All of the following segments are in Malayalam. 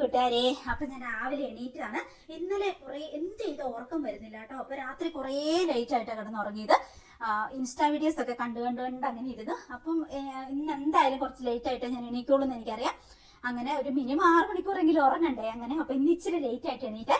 കൂട്ടുകാരെ അപ്പൊ ഞാൻ രാവിലെ എണീറ്റാണ്. ഇന്നലെ കുറെ എന്ത് ചെയ്ത്? ഉറക്കം വരുന്നില്ല കേട്ടോ. അപ്പൊ രാത്രി കുറേ ലേറ്റ് ആയിട്ട് കിടന്ന് ഉറങ്ങിയത് ഇൻസ്റ്റാ വീഡിയോസ് ഒക്കെ കണ്ടു കണ്ടു കണ്ട് അങ്ങനെ ഇരുന്നു. അപ്പം ഇന്ന് എന്തായാലും കുറച്ച് ലേറ്റ് ആയിട്ട് ഞാൻ എണീക്കുള്ളൂ എന്ന് എനിക്കറിയാം. അങ്ങനെ ഒരു മിനിമം ആറ് മണിക്കൂറെങ്കിലും ഉറങ്ങണ്ടേ? അങ്ങനെ അപ്പൊ ഇന്ന് ഇച്ചിരി ലേറ്റ് ആയിട്ട് എണീറ്റ്.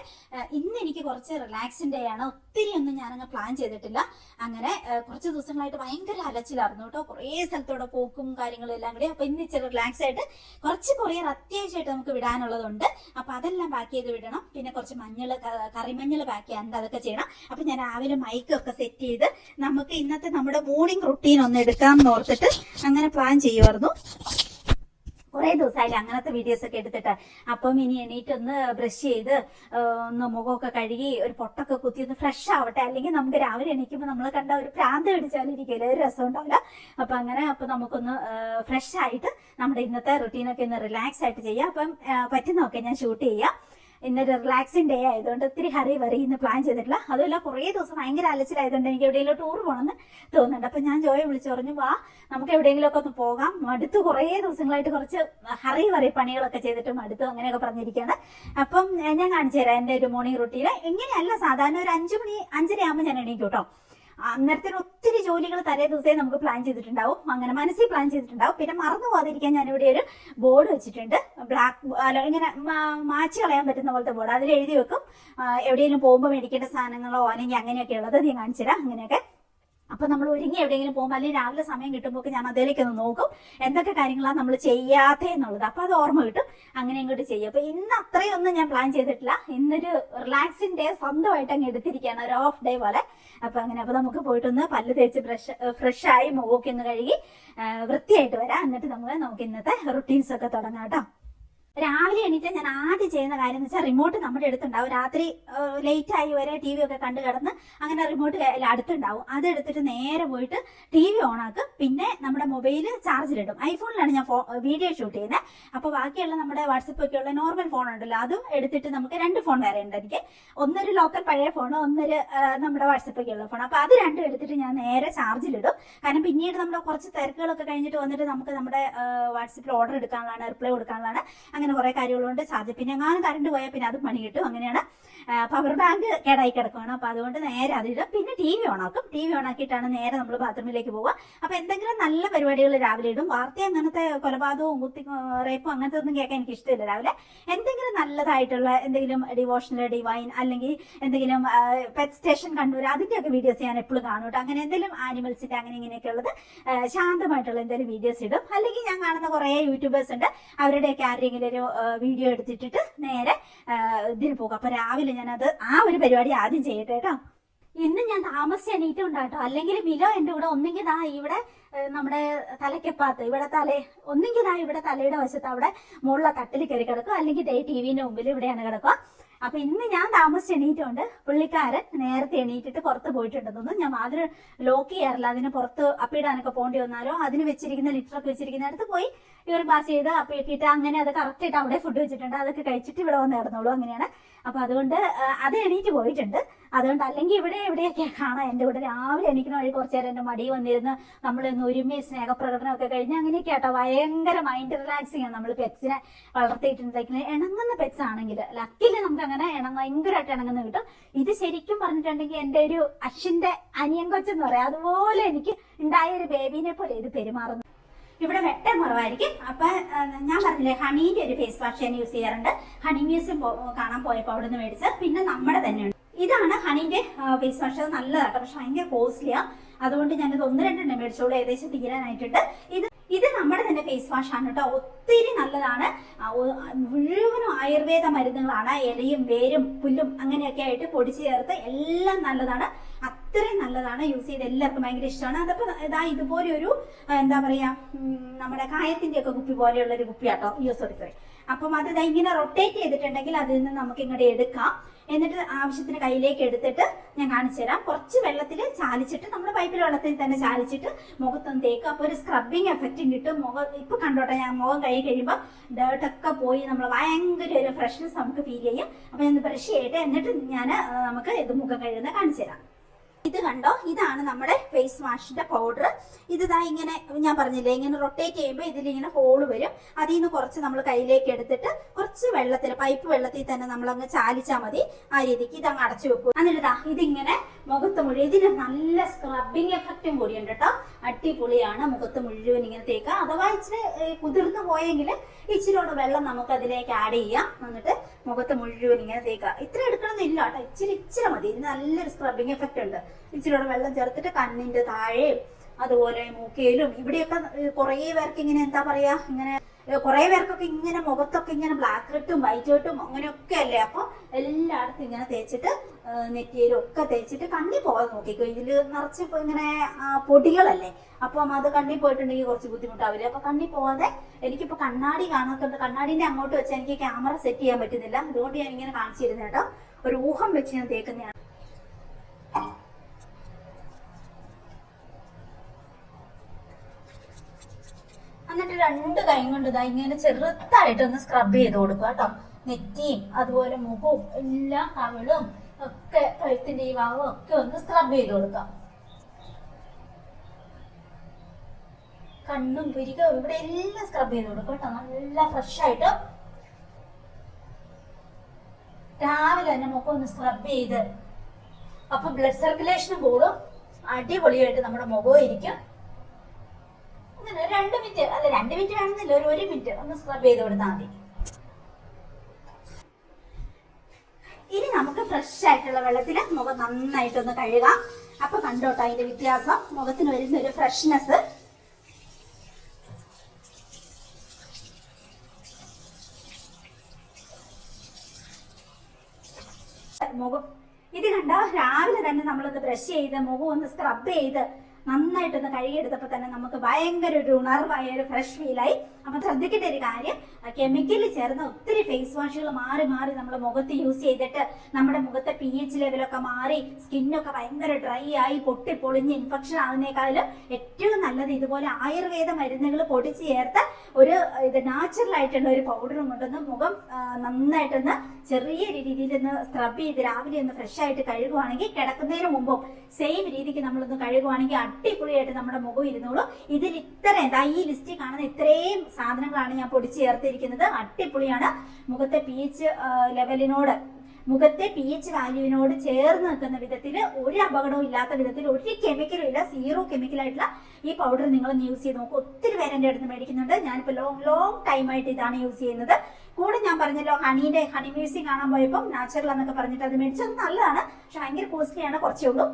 ഇന്ന് എനിക്ക് കുറച്ച് റിലാക്സിംഗ് ഡേ ആണ്. ഒത്തിരി ഒന്നും ഞാനങ്ങ് പ്ലാൻ ചെയ്തിട്ടില്ല. അങ്ങനെ കുറച്ച് ദിവസങ്ങളായിട്ട് ഭയങ്കര അലച്ചിലായിരുന്നു കേട്ടോ. കുറേ സ്ഥലത്തൂടെ പോക്കും കാര്യങ്ങളും എല്ലാം കൂടി. അപ്പൊ ഇന്ന് ഇച്ചിരി റിലാക്സ് ആയിട്ട് കുറച്ച് കൊറിയർ അത്യാവശ്യമായിട്ട് നമുക്ക് വിടാനുള്ളതുണ്ട്. അപ്പൊ അതെല്ലാം പാക്ക് ചെയ്ത് വിടണം. പിന്നെ കുറച്ച് മഞ്ഞൾ കറിമഞ്ഞൾ പാക്ക് ചെയ്യാനുണ്ട് അതൊക്കെ ചെയ്യണം. അപ്പൊ ഞാൻ രാവിലെ മൈക്കൊക്കെ സെറ്റ് ചെയ്ത് നമുക്ക് ഇന്നത്തെ നമ്മുടെ മോർണിംഗ് റുട്ടീൻ ഒന്ന് എടുക്കാം എന്ന് ഓർത്തിട്ട് അങ്ങനെ പ്ലാൻ ചെയ്യുമായിരുന്നു. കുറേ ദിവസമായില്ല അങ്ങനത്തെ വീഡിയോസ് ഒക്കെ എടുത്തിട്ട്. അപ്പം ഇനി എണീറ്റ് ഒന്ന് ബ്രഷ് ചെയ്ത് ഒന്ന് മുഖമൊക്കെ കഴുകി ഒരു പൊട്ടൊക്കെ കുത്തി ഒന്ന് ഫ്രഷ് ആവട്ടെ. അല്ലെങ്കിൽ നമുക്ക് രാവിലെ എണീക്കുമ്പോൾ നമ്മൾ കണ്ട ഒരു പ്രാന്ത് പിടിച്ചാലിരിക്കില്ല ഒരു രസം ഉണ്ടാവില്ല. അപ്പൊ അങ്ങനെ അപ്പൊ നമുക്കൊന്ന് ഫ്രഷ് ആയിട്ട് നമ്മുടെ ഇന്നത്തെ റുട്ടീനൊക്കെ ഒന്ന് റിലാക്സ് ആയിട്ട് ചെയ്യാം. അപ്പം പറ്റുന്നൊക്കെ ഞാൻ ഷൂട്ട് ചെയ്യാം. ഇന്നൊരു റിലാക്സിങ് ഡേ ആയതുകൊണ്ട് ഒത്തിരി ഹറി വറി ഇന്ന് പ്ലാൻ ചെയ്തിട്ടില്ല. അതുമല്ല കുറേ ദിവസം ഭയങ്കര അലച്ചിലായതുകൊണ്ട് എനിക്ക് എവിടെയെങ്കിലും ടൂർ പോകണമെന്ന് തോന്നുന്നുണ്ട്. അപ്പൊ ഞാൻ ജോയെ വിളിച്ചു പറഞ്ഞു വാ നമുക്ക് എവിടെയെങ്കിലും ഒക്കെ ഒന്ന് പോകാം. അടുത്ത് കുറേ ദിവസങ്ങളായിട്ട് കുറച്ച് ഹറി വറി പണികളൊക്കെ ചെയ്തിട്ട് മടുത്തു അങ്ങനെയൊക്കെ പറഞ്ഞിരിക്കുകയാണ് അപ്പം ഞാൻ കാണിച്ചു തരാം എന്റെ ഒരു മോർണിംഗ് റുട്ടീന് എങ്ങനെയല്ല സാധാരണ ഒരു അഞ്ചു മണി അഞ്ചര ആകുമ്പോൾ ഞാൻ എണീക്കും കേട്ടോ അന്നേരത്തിന് ഒത്തിരി ജോലികൾ തലേ ദിവസമേ നമുക്ക് പ്ലാൻ ചെയ്തിട്ടുണ്ടാവും. അങ്ങനെ മനസ്സിൽ പ്ലാൻ ചെയ്തിട്ടുണ്ടാവും. പിന്നെ മറന്നു പോകാതിരിക്കാൻ ഞാൻ ഇവിടെ ഒരു ബോർഡ് വെച്ചിട്ടുണ്ട്. ബ്ലാക്ക് അല്ല ഇങ്ങനെ മാച്ച് കളയാൻ പറ്റുന്ന പോലത്തെ ബോർഡ് അതിൽ എഴുതി വെക്കും. എവിടെയെങ്കിലും പോകുമ്പോൾ മേടിക്കേണ്ട സാധനങ്ങളോ അല്ലെങ്കിൽ അങ്ങനെയൊക്കെ ഉള്ളത് നീ കാണിച്ചു തരാം അങ്ങനെയൊക്കെ അപ്പൊ നമ്മൾ ഒരുങ്ങി എവിടെയെങ്കിലും പോകും അല്ലെങ്കിൽ രാവിലെ സമയം കിട്ടുമ്പോൾ ഞാൻ അതിലേക്ക് ഒന്ന് നോക്കും എന്തൊക്കെ കാര്യങ്ങളാണ് നമ്മൾ ചെയ്യാത്തേ എന്നുള്ളത്. അപ്പൊ അത് ഓർമ്മ കിട്ടും. അങ്ങനെ ഇങ്ങോട്ട് ചെയ്യും. അപ്പൊ ഇന്ന് അത്രയൊന്നും ഞാൻ പ്ലാൻ ചെയ്തിട്ടില്ല. ഇന്നൊരു റിലാക്സിംഗ് ഡേ സ്വന്തമായിട്ട് അങ്ങ് എടുത്തിരിക്കുകയാണ്. ഒരു ഓഫ് ഡേ പോലെ. അപ്പൊ അങ്ങനെ അപ്പൊ നമുക്ക് പോയിട്ടൊന്ന് പല്ല് തേച്ച് ഫ്രഷ് ഫ്രഷ് ആയി മുഖമൊക്കെ ഒന്ന് കഴുകി വൃത്തിയായിട്ട് വരാം. എന്നിട്ട് നമുക്ക് നമുക്ക് ഇന്നത്തെ റുട്ടീൻസ് ഒക്കെ തുടങ്ങാം കേട്ടോ. രാവിലെ എണീറ്റ ഞാൻ ആദ്യം ചെയ്യുന്ന കാര്യം എന്ന് വെച്ചാൽ റിമോട്ട് നമ്മുടെ അടുത്തുണ്ടാവും. രാത്രി ലേറ്റ് ആയി വരെ ടി വി ഒക്കെ കണ്ടു കിടന്ന് അങ്ങനെ റിമോട്ട് അടുത്തുണ്ടാവും. അതെടുത്തിട്ട് നേരെ പോയിട്ട് ടി വി ഓണാക്കും പിന്നെ നമ്മുടെ മൊബൈൽ ചാർജിലിടും ഐഫോണിലാണ് ഞാൻ വീഡിയോ ഷൂട്ട് ചെയ്യുന്നത് അപ്പോൾ ബാക്കിയുള്ള നമ്മുടെ വാട്സപ്പ് ഉള്ള നോർമൽ ഫോൺ ഉണ്ടല്ലോ അതും എടുത്തിട്ട് നമുക്ക് രണ്ട് ഫോൺ വരെ ഉണ്ട് എനിക്ക്. ഒന്നൊരു ലോക്കൽ പഴയ ഫോൺ ഒന്നൊരു നമ്മുടെ വാട്സപ്പ് ഉള്ള ഫോൺ അപ്പോൾ അത് രണ്ടും എടുത്തിട്ട് ഞാൻ നേരെ ചാർജിലിടും കാരണം പിന്നീട് നമ്മുടെ കുറച്ച് തിരക്കുകളൊക്കെ കഴിഞ്ഞിട്ട് വന്നിട്ട് നമുക്ക് നമ്മുടെ വാട്സപ്പിൽ ഓർഡർ എടുക്കാനുള്ളതാണ് റിപ്ലൈ കൊടുക്കാനുള്ളതാണ്. കുറെ കാര്യങ്ങളുണ്ട്. ചാർജ് പിന്നെ എങ്ങാനും കറണ്ട് പോയാൽ പിന്നെ അതും പണി കിട്ടും. അങ്ങനെയാണ് പവർ ബാങ്ക് കേടായി കിടക്കുകയാണ്. അപ്പൊ അതുകൊണ്ട് നേരെ അതിടും പിന്നെ ടി വി ഓണാക്കും ടി വി ഓണാക്കിയിട്ടാണ് നേരെ നമ്മൾ ബാത്റൂമിലേക്ക് പോവുക. അപ്പൊ എന്തെങ്കിലും നല്ല പരിപാടികൾ രാവിലെ ഇടും. വാർത്ത അങ്ങനത്തെ കൊലപാതകവും കുത്തി റേപ്പും അങ്ങനത്തെ ഒന്നും കേൾക്കാൻ എനിക്ക് ഇഷ്ടമില്ല രാവിലെ. എന്തെങ്കിലും നല്ലതായിട്ടുള്ള എന്തെങ്കിലും ഡിവോഷണൽ ഡിവൈൻ അല്ലെങ്കിൽ എന്തെങ്കിലും പെറ്റ് സ്റ്റേഷൻ കണ്ണൂർ അതിന്റെയൊക്കെ വീഡിയോസ് ഞാൻ എപ്പോഴും കാണും കേട്ടോ. അങ്ങനെ എന്തെങ്കിലും ആനിമൽസിന്റെ അങ്ങനെ ഇങ്ങനെയൊക്കെ ഉള്ളത് ശാന്തമായിട്ടുള്ള എന്തെങ്കിലും വീഡിയോസ് ഇടും. അല്ലെങ്കിൽ ഞാൻ കാണുന്ന കുറേ യൂട്യൂബേഴ്സ് ഉണ്ട്. അവരുടെയൊക്കെ ആരുടെയെങ്കിലും ഒരു വീഡിയോ എടുത്തിട്ടിട്ട് നേരെ ഇതിന് പോകും. അപ്പൊ രാവിലെ ഞാനത് ആ ഒരു പരിപാടി ആദ്യം ചെയ്യട്ടെ കേട്ടോ. ഇന്ന് ഞാൻ താമസിച്ച് എണീറ്റുണ്ടാട്ടോ അല്ലെങ്കിൽ മിലോ എന്റെ കൂടെ ഒന്നെങ്കിൽ ദാ ഇവിടെ നമ്മുടെ തലക്കെപ്പാത്ത് ഇവിടെ തല ഒന്നെങ്കിൽ ദാ ഇവിടെ തലയുടെ വശത്ത് അവിടെ മുകളിലെ തട്ടിൽ കയറി കിടക്കും അല്ലെങ്കിൽ ദേ ടി വിന്റെ മുമ്പിൽ ഇവിടെയാണ് കിടക്കുക. അപ്പൊ ഇന്ന് ഞാൻ താമസിച്ച് എണീറ്റുണ്ട് പുള്ളിക്കാരൻ നേരത്തെ എണീറ്റിട്ട് പുറത്ത് പോയിട്ടുണ്ടെന്നൊന്നും ഞാൻ വാതിൽ ലോക്ക് ചെയ്യാറില്ല. അതിന് പുറത്ത് അപ്പിടാനൊക്കെ പോകേണ്ടി വന്നാലോ അതിന് വെച്ചിരിക്കുന്ന ലിറ്ററൊക്കെ വെച്ചിരിക്കുന്നിടത്ത് പോയി ഇവർ പാസ് ചെയ്ത് അപ്പിട്ടിട്ട് അങ്ങനെ അത് കറക്റ്റ് ആയിട്ട് അവിടെ ഫുഡ് വെച്ചിട്ടുണ്ട്. അതൊക്കെ കഴിച്ചിട്ട് ഇവിടെ വന്ന് കിടന്നോളൂ അങ്ങനെയാണ്. അപ്പൊ അതുകൊണ്ട് അത് എണീറ്റ് പോയിട്ടുണ്ട്. അതുകൊണ്ട് അല്ലെങ്കിൽ ഇവിടെ എവിടെയൊക്കെ കാണാം. എന്റെ കൂടെ രാവിലെ എണീക്കുന്ന വഴി കുറച്ചു നേരം എന്റെ മടി വന്നിരുന്ന്. നമ്മളൊന്ന് സ്നേഹപ്രകടനം ഒക്കെ കഴിഞ്ഞ് അങ്ങനെയൊക്കെ കേട്ടോ ഭയങ്കര മൈൻഡ് റിലാക്സിങ് ആണ്. നമ്മൾ പെറ്റ്സിനെ വളർത്തിയിട്ടുണ്ടെങ്കിൽ ഇണങ്ങുന്ന പെറ്റ്സ് ആണെങ്കിൽ ലക്കിൽ നമുക്ക് അങ്ങനെ ഇണങ്ങ ഭയങ്കരമായിട്ട് ഇണങ്ങുന്ന കിട്ടും. ഇത് ശരിക്കും പറഞ്ഞിട്ടുണ്ടെങ്കിൽ എന്റെ ഒരു അശ്വിന്റെ അനിയൻ കൊച്ചെന്ന് പറയാം. അതുപോലെ എനിക്ക് ഉണ്ടായ ഒരു ബേബീനെ പോലെ ഇത് പെരുമാറുന്നു. ഇവിടെ വെട്ടം കുറവായിരിക്കും. അപ്പൊ ഞാൻ പറഞ്ഞില്ലേ ഹണീന്റെ ഒരു ഫേസ് വാഷ് ഞാൻ യൂസ് ചെയ്യാറുണ്ട്. ഹണി മ്യൂസിയം കാണാൻ പോയപ്പോൾ അവിടെ നിന്ന് മേടിച്ച് പിന്നെ നമ്മുടെ തന്നെയുണ്ട്. ഇതാണ് ഹണീന്റെ ഫേസ് വാഷ് നല്ലതാട്ടോ പക്ഷെ ഭയങ്കര കോസ്റ്റ്ലിയാ അതുകൊണ്ട് ഞാനിത് ഒന്ന് രണ്ടെണ്ണം മേടിച്ചോളൂ. ഏകദേശം തീരാനായിട്ടുണ്ട്. ഇത് ഇത് നമ്മുടെ തന്നെ ഫേസ് വാഷ് ആണ് കേട്ടോ. ഒത്തിരി നല്ലതാണ്. മുഴുവനും ആയുർവേദ മരുന്നുകളാണ്. ഇലയും വേരും പുല്ലും അങ്ങനെയൊക്കെ ആയിട്ട് പൊടിച്ചു ചേർത്ത് എല്ലാം നല്ലതാണ്. അത്രയും നല്ലതാണ്. യൂസ് ചെയ്ത് എല്ലാവർക്കും ഭയങ്കര ഇഷ്ടമാണ്. അതപ്പോ ഇതാ ഇതുപോലെ ഒരു എന്താ പറയാ നമ്മുടെ കായത്തിന്റെ ഒക്കെ കുപ്പി പോലെയുള്ള ഒരു കുപ്പിയാട്ടോ. യോ സോറി സോറി അപ്പം അത് ഇതാ ഇങ്ങനെ റൊട്ടേറ്റ് ചെയ്തിട്ടുണ്ടെങ്കിൽ അതിൽ നിന്ന് നമുക്ക് ഇങ്ങോട്ട് എടുക്കാം. എന്നിട്ട് ആവശ്യത്തിന് കയ്യിലേക്ക് എടുത്തിട്ട് ഞാൻ കാണിച്ചു തരാം. കുറച്ച് വെള്ളത്തിൽ ചാലിച്ചിട്ട് നമ്മുടെ പൈപ്പിൽ വെള്ളത്തിൽ തന്നെ ചാലിച്ചിട്ട് മുഖത്തൊന്ന് തേക്കുക. അപ്പോൾ ഒരു സ്ക്രബിങ് എഫക്റ്റും കിട്ടും. മുഖം ഇപ്പൊ കണ്ടോട്ടെ ഞാൻ മുഖം കഴുകി കഴിയുമ്പോൾ ഡേർട്ടൊക്കെ പോയി നമ്മൾ ഭയങ്കര ഒരു ഫ്രഷ്നെസ് നമുക്ക് ഫീൽ ചെയ്യും. അപ്പോൾ ഞാൻ ബ്രഷ് ചെയ്യട്ടെ. എന്നിട്ട് ഞാൻ നമുക്ക് ഇത് മുഖം കഴുകുന്ന കാണിച്ചു തരാം. ഇത് കണ്ടോ? ഇതാണ് നമ്മുടെ ഫേസ് വാഷിന്റെ പൗഡർ ഇത് ദാ ഇങ്ങനെ ഞാൻ പറഞ്ഞില്ലേ ഇങ്ങനെ റൊട്ടേറ്റ് ചെയ്യുമ്പോൾ ഇതിൽ ഇങ്ങനെ ഹോൾ വരും. അതിൽ നിന്ന് കുറച്ച് നമ്മൾ കയ്യിലേക്ക് എടുത്തിട്ട് കുറച്ച് വെള്ളത്തിൽ പൈപ്പ് വെള്ളത്തിൽ തന്നെ നമ്മൾ അങ്ങ് ചാലിച്ചാൽ മതി. ആ രീതിക്ക് ഇത് അങ്ങ് അടച്ചു വെക്കും. എന്നിട്ട് ഇതിങ്ങനെ മുഖത്ത് മുഴുവൻ ഇതിന് നല്ല സ്ക്രബിങ് എഫക്റ്റും കൂടിയുണ്ട് കേട്ടോ അടിപൊളിയാണ് മുഖത്ത് മുഴുവൻ ഇങ്ങനെ തേക്കുക. അഥവാ ഇച്ചിരി കുതിർന്നു പോയെങ്കിൽ ഇച്ചിരിയോടെ വെള്ളം നമുക്ക് അതിലേക്ക് ആഡ് ചെയ്യാം. എന്നിട്ട് മുഖത്ത് മുഴുവൻ ഇങ്ങനെ തേക്കുക. ഇത്ര എടുക്കണമെന്നില്ല കേട്ടോ ഇച്ചിരി ഇച്ചിരി മതി. ഇതിന് നല്ലൊരു സ്ക്രബിങ് എഫക്റ്റ് ഉണ്ട്. ഇച്ചിരിയോടെ വെള്ളം ചേർത്തിട്ട് കണ്ണിന്റെ താഴെയും അതുപോലെ മൂക്കയിലും ഇവിടെയൊക്കെ കുറേ പേർക്ക് ഇങ്ങനെ എന്താ പറയാ ഇങ്ങനെ കുറെ പേർക്കൊക്കെ ഇങ്ങനെ മുഖത്തൊക്കെ ഇങ്ങനെ ബ്ലാക്ക് ഹെട്ടും വൈറ്റ് ഹെട്ടും അങ്ങനെയൊക്കെ അല്ലേ? അപ്പൊ എല്ലായിടത്തും ഇങ്ങനെ തേച്ചിട്ട് നെറ്റിയിലും ഒക്കെ തേച്ചിട്ട് കണ്ണി പോകാൻ നോക്കിക്കോ. ഇതിൽ നിറച്ച് ഇങ്ങനെ പൊടികളല്ലേ? അപ്പം അത് കണ്ണി പോയിട്ടുണ്ടെങ്കിൽ കുറച്ച് ബുദ്ധിമുട്ടാവില്ല? അപ്പൊ കണ്ണി പോവാതെ എനിക്കിപ്പോ കണ്ണാടി കാണാത്തുണ്ട് കണ്ണാടിന്റെ അങ്ങോട്ട് വെച്ച് എനിക്ക് ക്യാമറ സെറ്റ് ചെയ്യാൻ പറ്റുന്നില്ല. അതുകൊണ്ട് ഞാൻ ഇങ്ങനെ കാണിച്ചിരുന്നു കേട്ടോ ഒരു ഊഹം വെച്ച് ഞാൻ തേക്കുന്നതാണ്. രണ്ട് കൈ കൊണ്ട് ഇതാ ഇങ്ങനെ ചെറുതായിട്ടൊന്ന് സ്ക്രബ് ചെയ്ത് കൊടുക്കുക കേട്ടോ. നെറ്റിയും അതുപോലെ മുഖവും എല്ലാം കവിളും ഒക്കെ കഴുത്തിന്റെ ഈ ഭാഗവും ഒക്കെ ഒന്ന് സ്ക്രബ് ചെയ്ത് കൊടുക്കാം കണ്ണും പുരികവും ഇവിടെ എല്ലാം സ്ക്രബ് ചെയ്ത് കൊടുക്കും കേട്ടോ. നല്ല ഫ്രഷ് ആയിട്ട്. രാവിലെ തന്നെ മുഖം ഒന്ന് സ്ക്രബ് ചെയ്ത്. അപ്പൊ ബ്ലഡ് സർക്കുലേഷനും കൂടും. അടിപൊളിയായിട്ട് നമ്മുടെ മുഖവും ഇരിക്കും. രണ്ട് മിനിറ്റ് അല്ല രണ്ട് മിനിറ്റ് വേണമെന്നില്ല. ഒരു ഒരു മിനിറ്റ് ഒന്ന് സ്ക്രബ് ചെയ്ത് കൊടുത്താൽ മതി. ഇനി നമുക്ക് ഫ്രഷ് ആയിട്ടുള്ള വെള്ളത്തിൽ മുഖം നന്നായിട്ടൊന്ന് കഴുകാം. അപ്പൊ കണ്ടോട്ടോ അതിന്റെ വ്യത്യാസം? മുഖത്തിന് വരുന്ന ഒരു ഫ്രഷ്നെസ് മുഖം ഇത് കണ്ടോ? രാവിലെ തന്നെ നമ്മളൊന്ന് ബ്രഷ് ചെയ്ത് മുഖം ഒന്ന് സ്ക്രബ് ചെയ്ത് നന്നായിട്ടൊന്ന് കഴുകിയെടുത്തപ്പോൾ തന്നെ നമുക്ക് ഭയങ്കര ഒരു ഉണർവായ ഒരു ഫ്രഷ് ഫീലായി അപ്പം ശ്രദ്ധിക്കേണ്ട ഒരു കാര്യം കെമിക്കൽ ചേർന്ന ഒത്തിരി ഫേസ് വാഷുകൾ മാറി മാറി നമ്മുടെ മുഖത്ത് യൂസ് ചെയ്തിട്ട് നമ്മുടെ മുഖത്തെ പി എച്ച് ലെവലൊക്കെ മാറി സ്കിന്നൊക്കെ ഭയങ്കര ഡ്രൈ ആയി പൊട്ടി പൊളിഞ്ഞ് ഇൻഫെക്ഷൻ ആകുന്നേക്കാളും ഏറ്റവും നല്ലത് ഇതുപോലെ ആയുർവേദ മരുന്നുകൾ പൊടിച്ച് ചേർത്ത് ഒരു ഇത് നാച്ചുറൽ ആയിട്ടുള്ള ഒരു പൗഡറും കൊണ്ടൊന്ന് മുഖം നന്നായിട്ടൊന്ന് ചെറിയ രീതിയിൽ ഒന്ന് സ്ക്രബ് ചെയ്ത് രാവിലെ ഒന്ന് ഫ്രഷ് ആയിട്ട് കഴുകുവാണെങ്കിൽ കിടക്കുന്നതിന് മുമ്പും സെയിം രീതിക്ക് നമ്മളൊന്ന് കഴുകുവാണെങ്കിൽ അടിപൊളിയായിട്ട് നമ്മുടെ മുഖം ഇരുന്നോളൂ. ഇതിൽ ഇത്രയും ഈ ലിസ്റ്റിൽ കാണുന്ന ഇത്രയും സാധനങ്ങളാണ് ഞാൻ പൊടിച്ച് ചേർത്തിരിക്കുന്നത്. അട്ടിപ്പൊളിയാണ് മുഖത്തെ പി എച്ച് ലെവലിനോട് മുഖത്തെ പി എച്ച് വാല്യൂവിനോട് ചേർന്ന് നിൽക്കുന്ന വിധത്തിൽ ഒരു അപകടവും ഇല്ലാത്ത വിധത്തിൽ ഒരു കെമിക്കലും ഇല്ല സീറോ കെമിക്കലായിട്ടുള്ള ഈ പൗഡർ നിങ്ങൾ യൂസ് ചെയ്ത് നോക്കും. ഒത്തിരി പേര് എന്റെ അടുത്ത് മേടിക്കുന്നുണ്ട്. ഞാനിപ്പോൾ ലോങ് ലോങ് ടൈം ആയിട്ട് ഇതാണ് യൂസ് ചെയ്യുന്നത്. കൂടെ ഞാൻ പറഞ്ഞല്ലോ ഹണീന്റെ ഹണി മ്യൂസിക് കാണാൻ പോയപ്പോൾ നാച്ചുറൽ എന്നൊക്കെ പറഞ്ഞിട്ട് അത് മേടിച്ചത് നല്ലതാണ്. പക്ഷെ ഭയങ്കര കോസ്റ്റ്ലിയാണ് കുറച്ചേ ഉള്ളൂ.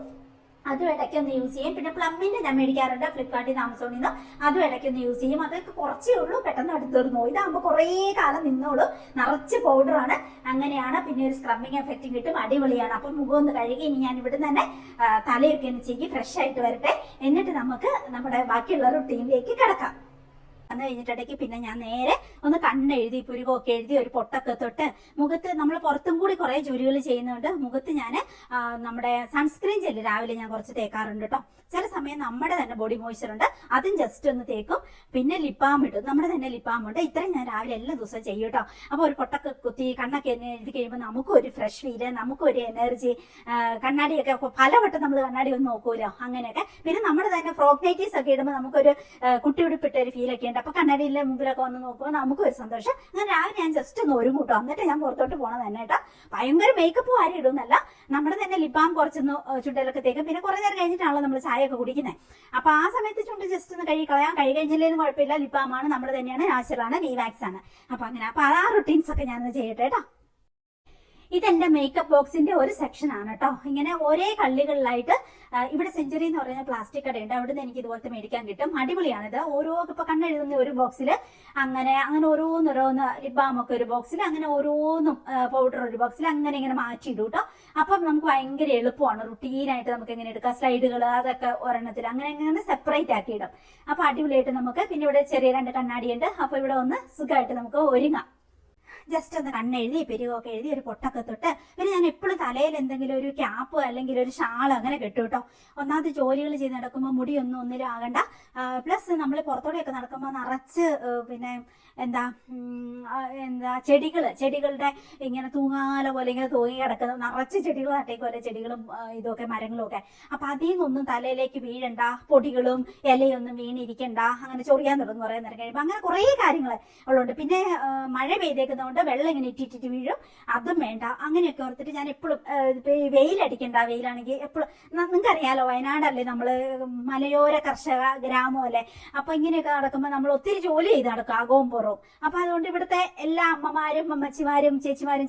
അതും ഇടയ്ക്ക് ഒന്ന് യൂസ് ചെയ്യും. പിന്നെ പ്ലംബിന്റെ ഞാൻ മേടിക്കാറുണ്ട്. ഫ്ലിപ്കാർട്ടിൽ നിന്ന് ആമസോണിൽ നിന്ന്. അതും ഇടയ്ക്ക് ഒന്ന് യൂസ് ചെയ്യും. അതൊക്കെ കുറച്ചേ ഉള്ളൂ. പെട്ടെന്ന് അടുത്ത് തീർന്നു ഇതാകുമ്പോൾ കുറേ കാലം നിന്നോളൂ. നിറച്ച് പൗഡറാണ് അങ്ങനെയാണ് പിന്നെ ഒരു സ്ക്രബിങ് എഫക്റ്റും കിട്ടും. അടിപൊളിയാണ്. അപ്പം മുഖം ഒന്ന് കഴുകി ഇനി ഞാൻ ഇവിടെ തന്നെ തലയൊക്കെ ഒന്ന് ചെയ്യും ഫ്രഷ് ആയിട്ട് വരട്ടെ. എന്നിട്ട് നമുക്ക് നമ്മുടെ ബാക്കിയുള്ള റുട്ടീനിലേക്ക് കിടക്കാം. വന്നു കഴിഞ്ഞിട്ടുണ്ടെങ്കിൽ പിന്നെ ഞാൻ നേരെ ഒന്ന് കണ്ണെഴുതി പുരുകൊക്കെ എഴുതി ഒരു പൊട്ടൊക്കെ തൊട്ട് മുഖത്ത് നമ്മൾ പുറത്തും കൂടി കുറേ ജോലികൾ ചെയ്യുന്നുണ്ട്. മുഖത്ത് ഞാൻ നമ്മുടെ സൺസ്ക്രീൻ ജെല്ല് രാവിലെ ഞാൻ കുറച്ച് തേക്കാറുണ്ട് കേട്ടോ ചില സമയം നമ്മുടെ തന്നെ ബോഡി മോയ്സ്ചർ ഉണ്ട്. അതും ജസ്റ്റ് ഒന്ന് തേക്കും. പിന്നെ ലിപ്പാം ഇടും. നമ്മുടെ തന്നെ ലിപ്പാം ഉണ്ട്. ഇത്രയും ഞാൻ രാവിലെ എല്ലാ ദിവസവും ചെയ്യും കേട്ടോ അപ്പോൾ ഒരു പൊട്ടൊക്കെ കുത്തി കണ്ണൊക്കെ എഴുതി കഴിയുമ്പോൾ നമുക്കും ഒരു ഫ്രഷ് ഫീൽ നമുക്കും ഒരു എനർജി കണ്ണാടിയൊക്കെ പലവട്ടം നമ്മൾ കണ്ണാടി ഒന്ന് നോക്കൂലോ? അങ്ങനെയൊക്കെ. പിന്നെ നമ്മുടെ തന്നെ ഫ്രോക്ക് ഒക്കെ ഇടുമ്പോൾ നമുക്കൊരു കുട്ടി കുട്ടിയുടുപ്പിട്ട ഒരു ഫീലൊക്കെ ഉണ്ട് അപ്പൊ കണ്ണാടിയിലെ മുമ്പിലൊക്കെ വന്ന് നോക്കുമ്പോൾ നമുക്ക് ഒരു സന്തോഷം. അങ്ങനെ രാവിലെ ഞാൻ ജസ്റ്റ് ഒന്ന് ഒരുങ്ങും കേട്ടോ എന്നിട്ട് ഞാൻ പുറത്തോട്ട് പോണത് തന്നെ കേട്ടോ. ഭയങ്കര മേക്കപ്പ് ആരും ഇടുന്നല്ല നമ്മുടെ തന്നെ ലിപ്പാം കുറച്ചൊന്ന് ചുണ്ടലൊക്കെ തേക്കും. പിന്നെ കുറേ നേരം കഴിഞ്ഞിട്ടാണല്ലോ നമ്മൾ ചായയൊക്കെ കുടിക്കുന്നത് അപ്പൊ ആ സമയത്ത് ചുണ്ട് ജസ്റ്റ് ഒന്ന് കഴുകി കളയാം. കഴുകി കഴിഞ്ഞില്ലെങ്കിലും കുഴപ്പമില്ല. ലിപ്പാമാണ് നമ്മുടെ തന്നെയാണ്. നാച്ചുറലാണ് വീവാക്സ് ആണ്. അപ്പൊ അങ്ങനെ അപ്പൊ ആ റുട്ടീൻസ് ഒക്കെ ഞാനൊന്ന് ചെയ്യട്ടെ കേട്ടോ. ഇതെന്റെ മേക്കപ്പ് ബോക്സിന്റെ ഒരു സെക്ഷൻ ആണ് കേട്ടോ ഇങ്ങനെ ഒരേ കള്ളികളിലായിട്ട് ഇവിടെ സെഞ്ചുറി എന്ന് പറയുന്ന പ്ലാസ്റ്റിക് കടയുണ്ട്. അവിടുന്ന് എനിക്ക് ഇതുപോലത്തെ മേടിക്കാൻ കിട്ടും. അടിപൊളിയാണിത്. ഓരോ ഇപ്പൊ കണ്ണെഴുതുന്ന ഒരു ബോക്സിൽ അങ്ങനെ അങ്ങനെ ഓരോന്നോരോന്ന് ലിബാം ഒക്കെ ഒരു ബോക്സിൽ അങ്ങനെ ഓരോന്നും പൗഡർ ഒരു ബോക്സിൽ അങ്ങനെ ഇങ്ങനെ മാറ്റിയിടും കേട്ടോ അപ്പം നമുക്ക് ഭയങ്കര എളുപ്പമാണ്. റുട്ടീനായിട്ട് നമുക്ക് എങ്ങനെ എടുക്കാം? സ്ലൈഡുകൾ അതൊക്കെ ഒരെണ്ണത്തിൽ അങ്ങനെ അങ്ങനെ സെപ്പറേറ്റ് ആക്കി ഇടും അപ്പൊ അടിപൊളിയായിട്ട് നമുക്ക് പിന്നെ ഇവിടെ ചെറിയ രണ്ട് കണ്ണാടിയുണ്ട് അപ്പൊ ഇവിടെ ഒന്ന് സുഖമായിട്ട് നമുക്ക് ഒരുങ്ങാം. ജസ്റ്റ് ഒന്ന് കണ്ണെഴുതി പെരുകൊക്കെ എഴുതി ഒരു പൊട്ടൊക്കെ തൊട്ട് പിന്നെ ഞാൻ എപ്പോഴും തലയിൽ എന്തെങ്കിലും ഒരു ക്യാപ്പ് അല്ലെങ്കിൽ ഒരു ഷാൾ അങ്ങനെ കെട്ടും കേട്ടോ ഒന്നാമത് ജോലികൾ ചെയ്ത് നടക്കുമ്പോൾ മുടിയൊന്നും ഒന്നിലും ആകണ്ട. പ്ലസ് നമ്മൾ പുറത്തോടെയൊക്കെ നടക്കുമ്പോൾ നിറച്ച് പിന്നെ എന്താ എന്താ ചെടികൾ ചെടികളുടെ ഇങ്ങനെ തൂങ്ങാല പോലെ ഇങ്ങനെ തൂങ്ങി കിടക്കുന്ന നിറച്ച് ചെടികൾ നട്ടേക്ക് പോലെ ചെടികളും ഇതൊക്കെ മരങ്ങളും ഒക്കെ അപ്പൊ അതിൽ നിന്നൊന്നും തലയിലേക്ക് വീഴണ്ട പൊടികളും ഇലയൊന്നും വീണിരിക്കണ്ട അങ്ങനെ ചൊറിയാൻ തുടങ്ങും കുറേ നേരം കഴിയുമ്പോൾ അങ്ങനെ കുറേ കാര്യങ്ങൾ ഉള്ളുണ്ട്. പിന്നെ മഴ പെയ്തേക്കുന്നതുകൊണ്ട് വെള്ളം ഇങ്ങനെ ഇറ്റിറ്റിട്ട് വീഴും. അതും വേണ്ട. അങ്ങനെയൊക്കെ ഓർത്തിട്ട് ഞാൻ എപ്പോഴും വെയിലടിക്കണ്ട വെയിലാണെങ്കിൽ എപ്പോഴും നിങ്ങൾക്ക് നിങ്ങൾക്കറിയാലോ വയനാടല്ലേ നമ്മൾ മലയോര കർഷക ഗ്രാമമല്ലേ അപ്പൊ ഇങ്ങനെയൊക്കെ നടക്കുമ്പോൾ നമ്മൾ ഒത്തിരി ജോലി ചെയ്ത് നടക്കും അകവും പുറവും അപ്പൊ അതുകൊണ്ട് ഇവിടുത്തെ എല്ലാ അമ്മമാരും അമ്മച്ചിമാരും ചേച്ചിമാരും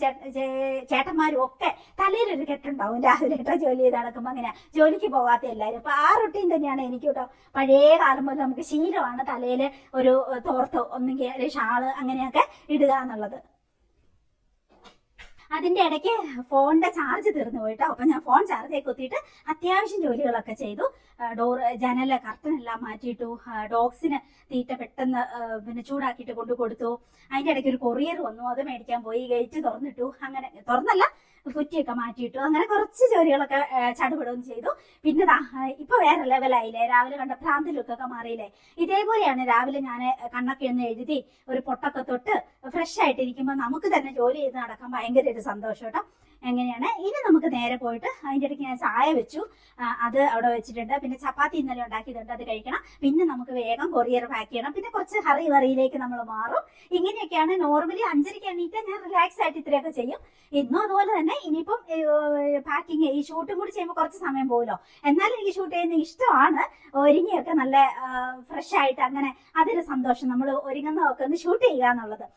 ചേട്ടന്മാരും ഒക്കെ തലയിലൊരു കെട്ടുണ്ടാവും രാവിലെ കേട്ടോ ജോലി ചെയ്ത് നടക്കുമ്പോൾ അങ്ങനെ. ജോലിക്ക് പോകാത്ത എല്ലാവരും അപ്പൊ ആ റൊട്ടീൻ തന്നെയാണ് എനിക്ക് കേട്ടോ. പഴയ കാലം മുതൽ നമുക്ക് ശീലമാണ് തലയിൽ ഒരു തോർത്തോ ഒന്നെങ്കിൽ ഒരു ഷാൾ അങ്ങനെയൊക്കെ ഇടുക എന്നുള്ളത്. അതിന്റെ ഇടയ്ക്ക് ഫോണിന്റെ ചാർജ് തീർന്നു പോയിട്ടോ. അപ്പൊ ഞാൻ ഫോൺ ചാർജ് കുത്തിയിട്ട് അത്യാവശ്യം ജോലികളൊക്കെ ചെയ്തു. ഡോർ ജനൽ കർട്ടൻ എല്ലാം മാറ്റിയിട്ടു. ഡോഗ്സിന് തീറ്റ പെട്ടെന്ന് പിന്നെ ചൂടാക്കിയിട്ട് കൊണ്ടു കൊടുത്തു അതിന്റെ ഇടയ്ക്ക് ഒരു കൊറിയർ വന്നു. അത് മേടിക്കാൻ പോയി. ഗേറ്റ് തുറന്നിട്ടു. അങ്ങനെ തുറന്നല്ല കുറ്റിയൊക്കെ മാറ്റിയിട്ടു. അങ്ങനെ കുറച്ച് ജോലികളൊക്കെ ചടുപടുകയും ചെയ്തു. പിന്നെ ഇപ്പൊ വേറെ ലെവലായില്ലേ? രാവിലെ കണ്ട ഭ്രാന്തി ലുക്കൊക്കെ മാറിയില്ലേ? ഇതേപോലെയാണ് രാവിലെ ഞാൻ കണ്ണൊക്കെ ഒന്ന് എഴുതി ഒരു പൊട്ടൊക്കെ തൊട്ട് ഫ്രഷ് ആയിട്ടിരിക്കുമ്പോൾ നമുക്ക് തന്നെ ജോലി ചെയ്ത് നടക്കാൻ ഭയങ്കര ഒരു സന്തോഷം കേട്ടോ. എങ്ങനെയാണ്? ഇനി നമുക്ക് നേരെ പോയിട്ട് അതിന്റെ ഇടയ്ക്ക് ഞാൻ ചായ വെച്ചു. അത് അവിടെ വെച്ചിട്ടുണ്ട്. പിന്നെ ചപ്പാത്തി ഇന്നലെ ഉണ്ടാക്കിയിട്ടുണ്ട് അത് കഴിക്കണം. പിന്നെ നമുക്ക് വേഗം കൊറിയർ പാക്ക് ചെയ്യണം. പിന്നെ കുറച്ച് ഹറി വറിയിലേക്ക് നമ്മൾ മാറും. ഇങ്ങനെയൊക്കെയാണ് നോർമലി അഞ്ചരയ്ക്ക് എണ്ണീറ്റ് ഞാൻ റിലാക്സ് ആയിട്ട് ഇത്രയൊക്കെ ചെയ്യും. ഇന്നും അതുപോലെ തന്നെ ഇനിയിപ്പം പാക്കിങ് ഈ ഷൂട്ടും കൂടി ചെയ്യുമ്പോൾ കുറച്ച് സമയം പോകുമല്ലോ എന്നാലും എനിക്ക് ഷൂട്ട് ചെയ്യുന്ന ഇഷ്ടമാണ്. ഒരുങ്ങിയൊക്കെ നല്ല ഫ്രഷ് ആയിട്ട് അങ്ങനെ അതൊരു സന്തോഷം നമ്മൾ ഒരുങ്ങുന്നതൊക്കെ ഒന്ന് ഷൂട്ട് ചെയ്യുക എന്നുള്ളത്.